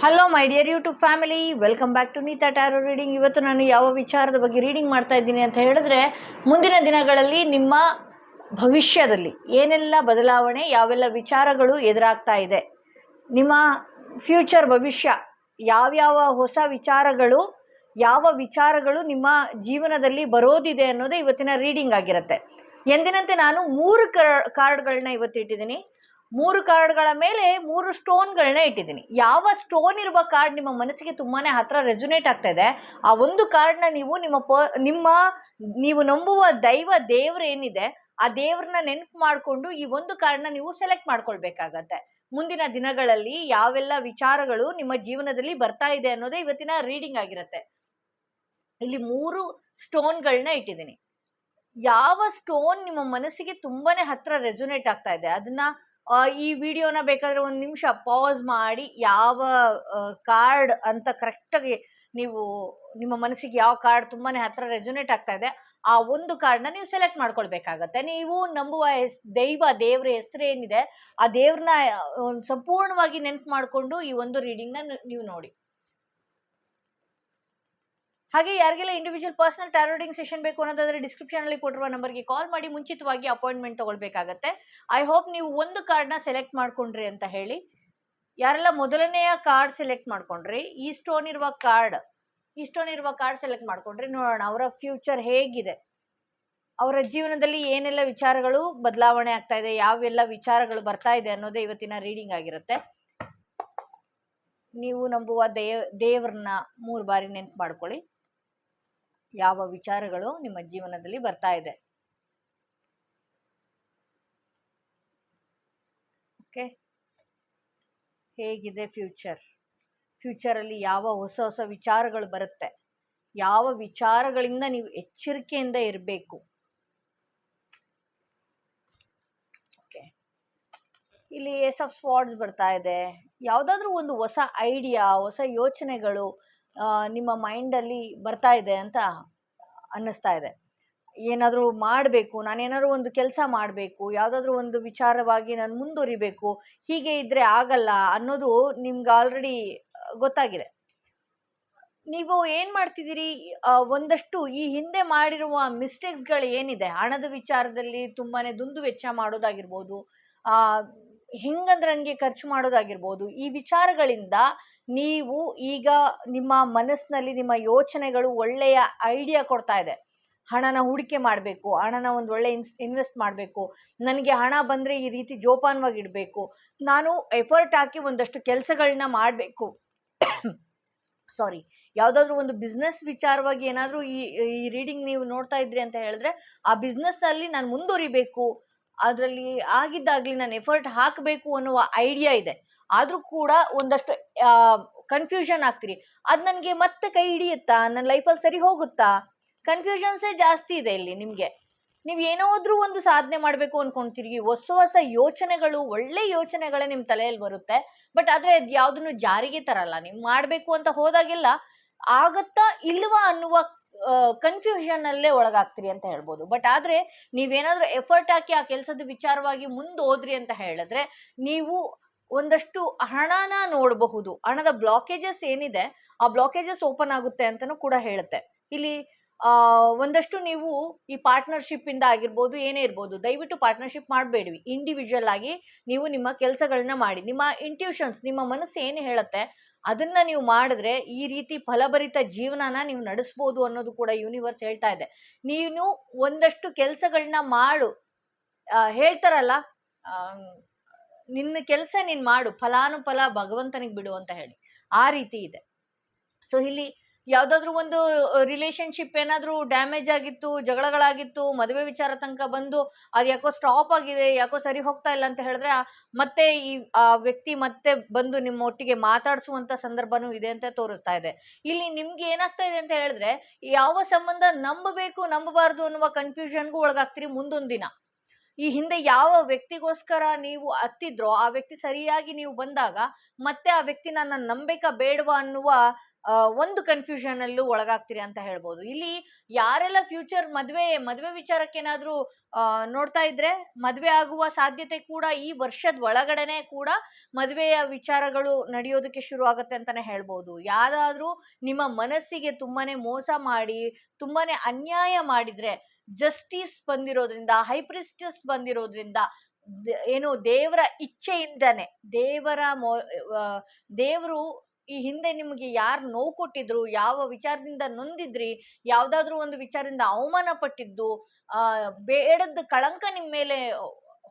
Hello my dear YouTube family welcome back to Neeta tarot reading ಇವತ್ತು ನಾನು ಯಾವ ವಿಚಾರದ ಬಗ್ಗೆ ರೀಡಿಂಗ್ ಮಾಡ್ತಾ ಇದ್ದೀನಿ ಅಂತ ಹೇಳಿದ್ರೆ, ಮುಂದಿನ ದಿನಗಳಲ್ಲಿ ನಿಮ್ಮ ಭವಿಷ್ಯದಲ್ಲಿ ಏನೆಲ್ಲ ಬದಲಾವಣೆ, ಯಾವೆಲ್ಲ ವಿಚಾರಗಳು ಎದುರಾಗ್ತಾ ಇದೆ, ನಿಮ್ಮ ಫ್ಯೂಚರ್ ಭವಿಷ್ಯ, ಯಾವ್ಯಾವ ಹೊಸ ವಿಚಾರಗಳು, ಯಾವ ವಿಚಾರಗಳು ನಿಮ್ಮ ಜೀವನದಲ್ಲಿ ಬರೋದಿದೆ ಅನ್ನೋದೇ ಇವತ್ತಿನ ರೀಡಿಂಗ್ ಆಗಿರುತ್ತೆ. ಎಂದಿನಂತೆ ನಾನು ಮೂರು ಕಾರ್ಡ್ಗಳನ್ನ ಇವತ್ತು ಇಟ್ಟಿದ್ದೀನಿ. ಮೂರು ಕಾರ್ಡ್ಗಳ ಮೇಲೆ ಮೂರು ಸ್ಟೋನ್ಗಳನ್ನ ಇಟ್ಟಿದ್ದೀನಿ. ಯಾವ ಸ್ಟೋನ್ ಇರುವ ಕಾರ್ಡ್ ನಿಮ್ಮ ಮನಸ್ಸಿಗೆ ತುಂಬಾ ಹತ್ರ ರೆಸುನೇಟ್ ಆಗ್ತಾ ಇದೆ, ಆ ಒಂದು ಕಾರ್ಡ್ನ ನೀವು ನಿಮ್ಮ ಪ, ನಿಮ್ಮ ನೀವು ನಂಬುವ ದೈವ ದೇವ್ರೇನಿದೆ ಆ ದೇವ್ರನ್ನ ನೆನಪು ಮಾಡಿಕೊಂಡು ಈ ಒಂದು ಕಾರ್ಡ್ನ ನೀವು ಸೆಲೆಕ್ಟ್ ಮಾಡ್ಕೊಳ್ಬೇಕಾಗತ್ತೆ. ಮುಂದಿನ ದಿನಗಳಲ್ಲಿ ಯಾವೆಲ್ಲ ವಿಚಾರಗಳು ನಿಮ್ಮ ಜೀವನದಲ್ಲಿ ಬರ್ತಾ ಇದೆ ಅನ್ನೋದೇ ಇವತ್ತಿನ ರೀಡಿಂಗ್ ಆಗಿರುತ್ತೆ. ಇಲ್ಲಿ ಮೂರು ಸ್ಟೋನ್ಗಳನ್ನ ಇಟ್ಟಿದ್ದೀನಿ. ಯಾವ ಸ್ಟೋನ್ ನಿಮ್ಮ ಮನಸ್ಸಿಗೆ ತುಂಬಾನೇ ಹತ್ರ ರೆಸುನೇಟ್ ಆಗ್ತಾ ಇದೆ, ಅದನ್ನ ಈ ವಿಡಿಯೋನ ಬೇಕಾದ್ರೆ ಒಂದು ನಿಮಿಷ ಪಾಸ್ ಮಾಡಿ ಯಾವ ಕಾರ್ಡ್ ಅಂತ ಕರೆಕ್ಟಾಗಿ ನೀವು, ನಿಮ್ಮ ಮನಸ್ಸಿಗೆ ಯಾವ ಕಾರ್ಡ್ ತುಂಬಾನೇ ಹತ್ರ ರೆಜುನೇಟ್ ಆಗ್ತಾ ಇದೆ, ಆ ಒಂದು ಕಾರ್ಡ್ನ ನೀವು ಸೆಲೆಕ್ಟ್ ಮಾಡ್ಕೊಳ್ಬೇಕಾಗತ್ತೆ. ನೀವು ನಂಬುವ ಹೆಸ್, ದೈವ ದೇವ್ರ ಹೆಸರೇನಿದೆ ಆ ದೇವ್ರನ್ನ ಸಂಪೂರ್ಣವಾಗಿ ನೆನ್ಪು ಮಾಡಿಕೊಂಡು ಈ ಒಂದು ರೀಡಿಂಗ್ನ ನೀವು ನೋಡಿ. ಹಾಗೆ ಯಾರಿಗೆಲ್ಲ ಇಂಡಿವಿಜುವಲ್ ಪರ್ಸನಲ್ ಟ್ಯಾರೋಡಿಂಗ್ ಸೆಷನ್ ಬೇಕು ಅನ್ನೋದಾದ್ರೆ ಡಿಸ್ಕ್ರಿಪ್ಷನ್ ಅಲ್ಲಿ ಕೊಟ್ಟಿರುವ ನಂಬರ್ಗೆ ಕಾಲ್ ಮಾಡಿ ಮುಂಚಿತವಾಗಿ ಅಪಾಯಿಂಟ್ಮೆಂಟ್ ತಗೊಳ್ಬೇಕಾಗತ್ತೆ. ಐ ಹೋಪ್ ನೀವು ಒಂದು ಕಾರ್ಡ್ನ ಸೆಲೆಕ್ಟ್ ಮಾಡ್ಕೊಂಡ್ರಿ ಅಂತ ಹೇಳಿ. ಯಾರೆಲ್ಲ ಮೊದಲನೆಯ ಕಾರ್ಡ್ ಸೆಲೆಕ್ಟ್ ಮಾಡ್ಕೊಂಡ್ರಿ, ಈ ಸ್ಟೋನ್ ಇರುವ ಕಾರ್ಡ್ ಈ ಸ್ಟೋನ್ ಇರುವ ಕಾರ್ಡ್ ಸೆಲೆಕ್ಟ್ ಮಾಡ್ಕೊಂಡ್ರಿ ನೋಡೋಣ ಅವರ ಫ್ಯೂಚರ್ ಹೇಗಿದೆ. ಅವರ ಜೀವನದಲ್ಲಿ ಏನೆಲ್ಲ ವಿಚಾರಗಳು ಬದಲಾವಣೆ ಆಗ್ತಾ ಇದೆ, ಯಾವೆಲ್ಲ ವಿಚಾರಗಳು ಬರ್ತಾ ಇದೆ ಅನ್ನೋದೇ ಇವತ್ತಿನ ರೀಡಿಂಗ್ ಆಗಿರುತ್ತೆ. ನೀವು ನಂಬುವ ದೇವ್, ದೇವ್ರನ್ನ ಮೂರು ಬಾರಿ ನೆನ್ಪು ಮಾಡ್ಕೊಳ್ಳಿ. ಯಾವ ವಿಚಾರಗಳು ನಿಮ್ಮ ಜೀವನದಲ್ಲಿ ಬರ್ತಾ ಇದೆ. ಓಕೆ. ಹೇಗಿದೆ ಫ್ಯೂಚರ್? ಫ್ಯೂಚರಲ್ಲಿ ಯಾವ ಹೊಸ ಹೊಸ ವಿಚಾರಗಳು ಬರುತ್ತೆ? ಯಾವ ವಿಚಾರಗಳಿಂದ ನೀವು ಎಚ್ಚರಿಕೆಯಿಂದ ಇರಬೇಕು? ಓಕೆ. ಇಲ್ಲಿ ಏಸ್ ಆಫ್ ಸ್ವಾಡ್ಸ್ ಬರ್ತಾ ಇದೆ. ಯಾವುದಾದ್ರೂ ಒಂದು ಹೊಸ ಐಡಿಯಾ, ಹೊಸ ಯೋಚನೆಗಳು ನಿಮ್ಮ ಮೈಂಡಲ್ಲಿ ಬರ್ತಾ ಇದೆ ಅಂತ ಅನ್ನಿಸ್ತಾ ಇದೆ. ಏನಾದರೂ ಮಾಡಬೇಕು ನಾನೇನಾದ್ರೂ ಒಂದು ಕೆಲಸ ಮಾಡಬೇಕು ಯಾವುದಾದ್ರೂ ಒಂದು ವಿಚಾರವಾಗಿ ನಾನು ಮುಂದುವರಿಬೇಕು ಹೀಗೆ ಇದ್ದರೆ ಆಗಲ್ಲ ಅನ್ನೋದು ನಿಮ್ಗೆ ಆಲ್ರೆಡಿ ಗೊತ್ತಾಗಿದೆ. ನೀವು ಏನು ಮಾಡ್ತಿದ್ದೀರಿ? ಒಂದಷ್ಟು ಈ ಹಿಂದೆ ಮಾಡಿರುವ ಮಿಸ್ಟೇಕ್ಸ್ಗಳು ಏನಿದೆ? ಹಣದ ವಿಚಾರದಲ್ಲಿ ತುಂಬಾ ದುಂದು ವೆಚ್ಚ ಮಾಡೋದಾಗಿರ್ಬೋದು ಆ, ಹೆಂಗಂದ್ರೆ ಹಂಗೆ ಖರ್ಚು ಮಾಡೋದಾಗಿರ್ಬೋದು ಈ ವಿಚಾರಗಳಿಂದ ನೀವು ಈಗ ನಿಮ್ಮ ಮನಸ್ಸಿನಲ್ಲಿ ನಿಮ್ಮ ಯೋಚನೆಗಳು ಒಳ್ಳೆಯ ಐಡಿಯಾ ಕೊಡ್ತಾ ಇದೆ. ಹಣನ ಹೂಡಿಕೆ ಮಾಡಬೇಕು, ಹಣನ ಒಂದು ಒಳ್ಳೆ ಇನ್ಸ್ ಇನ್ವೆಸ್ಟ್ ಮಾಡಬೇಕು, ನನಗೆ ಹಣ ಬಂದರೆ ಈ ರೀತಿ ಜೋಪಾನವಾಗಿ ಇಡಬೇಕು, ನಾನು ಎಫರ್ಟ್ ಹಾಕಿ ಒಂದಷ್ಟು ಕೆಲಸಗಳನ್ನ ಮಾಡಬೇಕು. ಸಾರಿ ಯಾವುದಾದ್ರೂ ಒಂದು ಬಿಸ್ನೆಸ್ ವಿಚಾರವಾಗಿ ಏನಾದರೂ ಈ ಈ ರೀಡಿಂಗ್ ನೀವು ನೋಡ್ತಾ ಇದ್ರಿ ಅಂತ ಹೇಳಿದ್ರೆ, ಆ ಬಿಸ್ನೆಸ್ನಲ್ಲಿ ನಾನು ಮುಂದುವರಿಬೇಕು, ಅದರಲ್ಲಿ ಆಗಿದ್ದಾಗಲಿ ನಾನು ಎಫರ್ಟ್ ಹಾಕಬೇಕು ಅನ್ನುವ ಐಡಿಯಾ ಇದೆ. ಆದರೂ ಕೂಡ ಒಂದಷ್ಟು ಕನ್ಫ್ಯೂಷನ್ ಆಗ್ತೀರಿ. ಅದು ನನಗೆ ಮತ್ತೆ ಕೈ ಹಿಡಿಯುತ್ತಾ? ನನ್ನ ಲೈಫಲ್ಲಿ ಸರಿ ಹೋಗುತ್ತಾ? ಕನ್ಫ್ಯೂಷನ್ಸೇ ಜಾಸ್ತಿ ಇದೆ ಇಲ್ಲಿ ನಿಮಗೆ. ನೀವು ಏನಾದರೂ ಒಂದು ಸಾಧನೆ ಮಾಡಬೇಕು ಅನ್ಕೊಂತೀರಿ. ಹೊಸ ಹೊಸ ಯೋಚನೆಗಳು, ಒಳ್ಳೆ ಯೋಚನೆಗಳೇ ನಿಮ್ಮ ತಲೆಯಲ್ಲಿ ಬರುತ್ತೆ. ಬಟ್ ಆದರೆ ಅದು ಯಾವುದನ್ನು ಜಾರಿಗೆ ತರಲ್ಲ. ನೀವು ಮಾಡಬೇಕು ಅಂತ ಹೋದಾಗೆಲ್ಲ ಆಗತ್ತಾ ಇಲ್ವಾ ಅನ್ನುವ ಕನ್ಫ್ಯೂಷನ್ ಅಲ್ಲೇ ಒಳಗಾಗ್ತೀರಿ ಅಂತ ಹೇಳ್ಬೋದು. ಬಟ್ ಆದರೆ ನೀವೇನಾದರೂ ಎಫರ್ಟ್ ಹಾಕಿ ಆ ಕೆಲಸದ ವಿಚಾರವಾಗಿ ಮುಂದೋದ್ರಿ ಅಂತ ಹೇಳಿದ್ರೆ, ನೀವು ಒಂದಷ್ಟು ಹಣನ ನೋಡಬಹುದು. ಹಣದ ಬ್ಲಾಕೇಜಸ್ ಏನಿದೆ, ಆ ಬ್ಲಾಕೇಜಸ್ ಓಪನ್ ಆಗುತ್ತೆ ಅಂತಲೂ ಕೂಡ ಹೇಳುತ್ತೆ. ಇಲ್ಲಿ ಒಂದಷ್ಟು ನೀವು ಈ ಪಾರ್ಟ್ನರ್ಶಿಪ್ ಇಂದ ಆಗಿರ್ಬೋದು, ಏನೇ ಇರ್ಬೋದು, ದಯವಿಟ್ಟು ಪಾರ್ಟ್ನರ್ಶಿಪ್ ಮಾಡಬೇಡಿ ಇಂಡಿವಿಜುವಲ್ ಆಗಿ ನೀವು ನಿಮ್ಮ ಕೆಲಸಗಳನ್ನ ಮಾಡಿ. ನಿಮ್ಮ ಇಂಟ್ಯೂಷನ್ಸ್ ನಿಮ್ಮ ಮನಸ್ಸು ಏನು ಹೇಳುತ್ತೆ, ಅದನ್ನ ನೀವು ಮಾಡಿದ್ರೆ ಈ ರೀತಿ ಫಲಭರಿತ ಜೀವನನ ನೀವು ನಡೆಸ್ಬೋದು ಅನ್ನೋದು ಕೂಡ ಯೂನಿವರ್ಸ್ ಹೇಳ್ತಾ ಇದೆ. ನೀನು ಒಂದಷ್ಟು ಕೆಲಸಗಳನ್ನ ಮಾಡು. ಹೇಳ್ತಾರಲ್ಲ ನಿನ್ನ ಕೆಲಸ ನೀನು ಮಾಡು, ಫಲಾನುಫಲ ಭಗವಂತನಿಗೆ ಬಿಡು ಅಂತ ಹೇಳಿ. ಆ ರೀತಿ ಇದೆ. ಸೊ ಇಲ್ಲಿ ಯಾವುದಾದ್ರೂ ಒಂದು ರಿಲೇಶನ್ಶಿಪ್ ಏನಾದರೂ ಡ್ಯಾಮೇಜ್ ಆಗಿತ್ತು, ಜಗಳಗಳಾಗಿತ್ತು, ಮದುವೆ ವಿಚಾರ ತನಕ ಬಂದು ಅದು ಯಾಕೋ ಸ್ಟಾಪ್ ಆಗಿದೆ, ಯಾಕೋ ಸರಿ ಹೋಗ್ತಾ ಇಲ್ಲ ಅಂತ ಹೇಳಿದ್ರೆ ಮತ್ತೆ ಈ, ಆ ವ್ಯಕ್ತಿ ಮತ್ತೆ ಬಂದು ನಿಮ್ಮ ಒಟ್ಟಿಗೆ ಮಾತಾಡಿಸುವಂತ ಸಂದರ್ಭನೂ ಇದೆ ಅಂತ ತೋರಿಸ್ತಾ ಇದೆ. ಇಲ್ಲಿ ನಿಮ್ಗೆ ಏನಾಗ್ತಾ ಇದೆ ಅಂತ ಹೇಳಿದ್ರೆ, ಯಾವ ಸಂಬಂಧ ನಂಬಬೇಕು, ನಂಬಬಾರ್ದು ಅನ್ನುವ ಕನ್ಫ್ಯೂಷನ್ಗೂ ಒಳಗಾಗ್ತೀರಿ ಮುಂದೊಂದು ದಿನ. ಈ ಹಿಂದೆ ಯಾವ ವ್ಯಕ್ತಿಗೋಸ್ಕರ ನೀವು ಹತ್ತಿದ್ರೋ ಆ ವ್ಯಕ್ತಿ ಸರಿಯಾಗಿ ನೀವು ಬಂದಾಗ ಮತ್ತೆ ಆ ವ್ಯಕ್ತಿ ನನ್ನ ನಂಬೇಕಾ ಬೇಡವಾ ಅನ್ನುವ ಒಂದು ಕನ್ಫ್ಯೂಷನ್ ಅಲ್ಲೂ ಒಳಗಾಗ್ತೀರಿ ಅಂತ ಹೇಳ್ಬೋದು. ಇಲ್ಲಿ ಯಾರೆಲ್ಲ ಫ್ಯೂಚರ್ ಮದುವೆ ಮದುವೆ ವಿಚಾರಕ್ಕೇನಾದ್ರೂ ನೋಡ್ತಾ ಇದ್ರೆ ಮದುವೆ ಆಗುವ ಸಾಧ್ಯತೆ ಕೂಡ ಈ ವರ್ಷದ ಒಳಗಡೆನೆ ಕೂಡ ಮದುವೆಯ ವಿಚಾರಗಳು ನಡೆಯೋದಕ್ಕೆ ಶುರು ಆಗುತ್ತೆ ಅಂತಾನೆ ಹೇಳ್ಬೋದು. ಯಾರಾದ್ರೂ ನಿಮ್ಮ ಮನಸ್ಸಿಗೆ ತುಂಬಾನೇ ಮೋಸ ಮಾಡಿ, ತುಂಬಾನೇ ಅನ್ಯಾಯ ಮಾಡಿದ್ರೆ ಜಸ್ಟಿಸ್ ಬಂದಿರೋದ್ರಿಂದ ಹೈಪ್ರಿಸ್ಟಸ್ ಬಂದಿರೋದ್ರಿಂದ ಏನು ದೇವರ ಇಚ್ಛೆಯಿಂದನೇ, ದೇವರ ಮೊ ದೇವರು ಈ ಹಿಂದೆ ನಿಮಗೆ ಯಾರು ನೋವು ಕೊಟ್ಟಿದ್ರು, ಯಾವ ವಿಚಾರದಿಂದ ನೊಂದಿದ್ರಿ, ಯಾವುದಾದ್ರೂ ಒಂದು ವಿಚಾರದಿಂದ ಅವಮಾನ ಪಟ್ಟಿದ್ದು ಬೇಡದ ಕಳಂಕ ನಿಮ್ಮ ಮೇಲೆ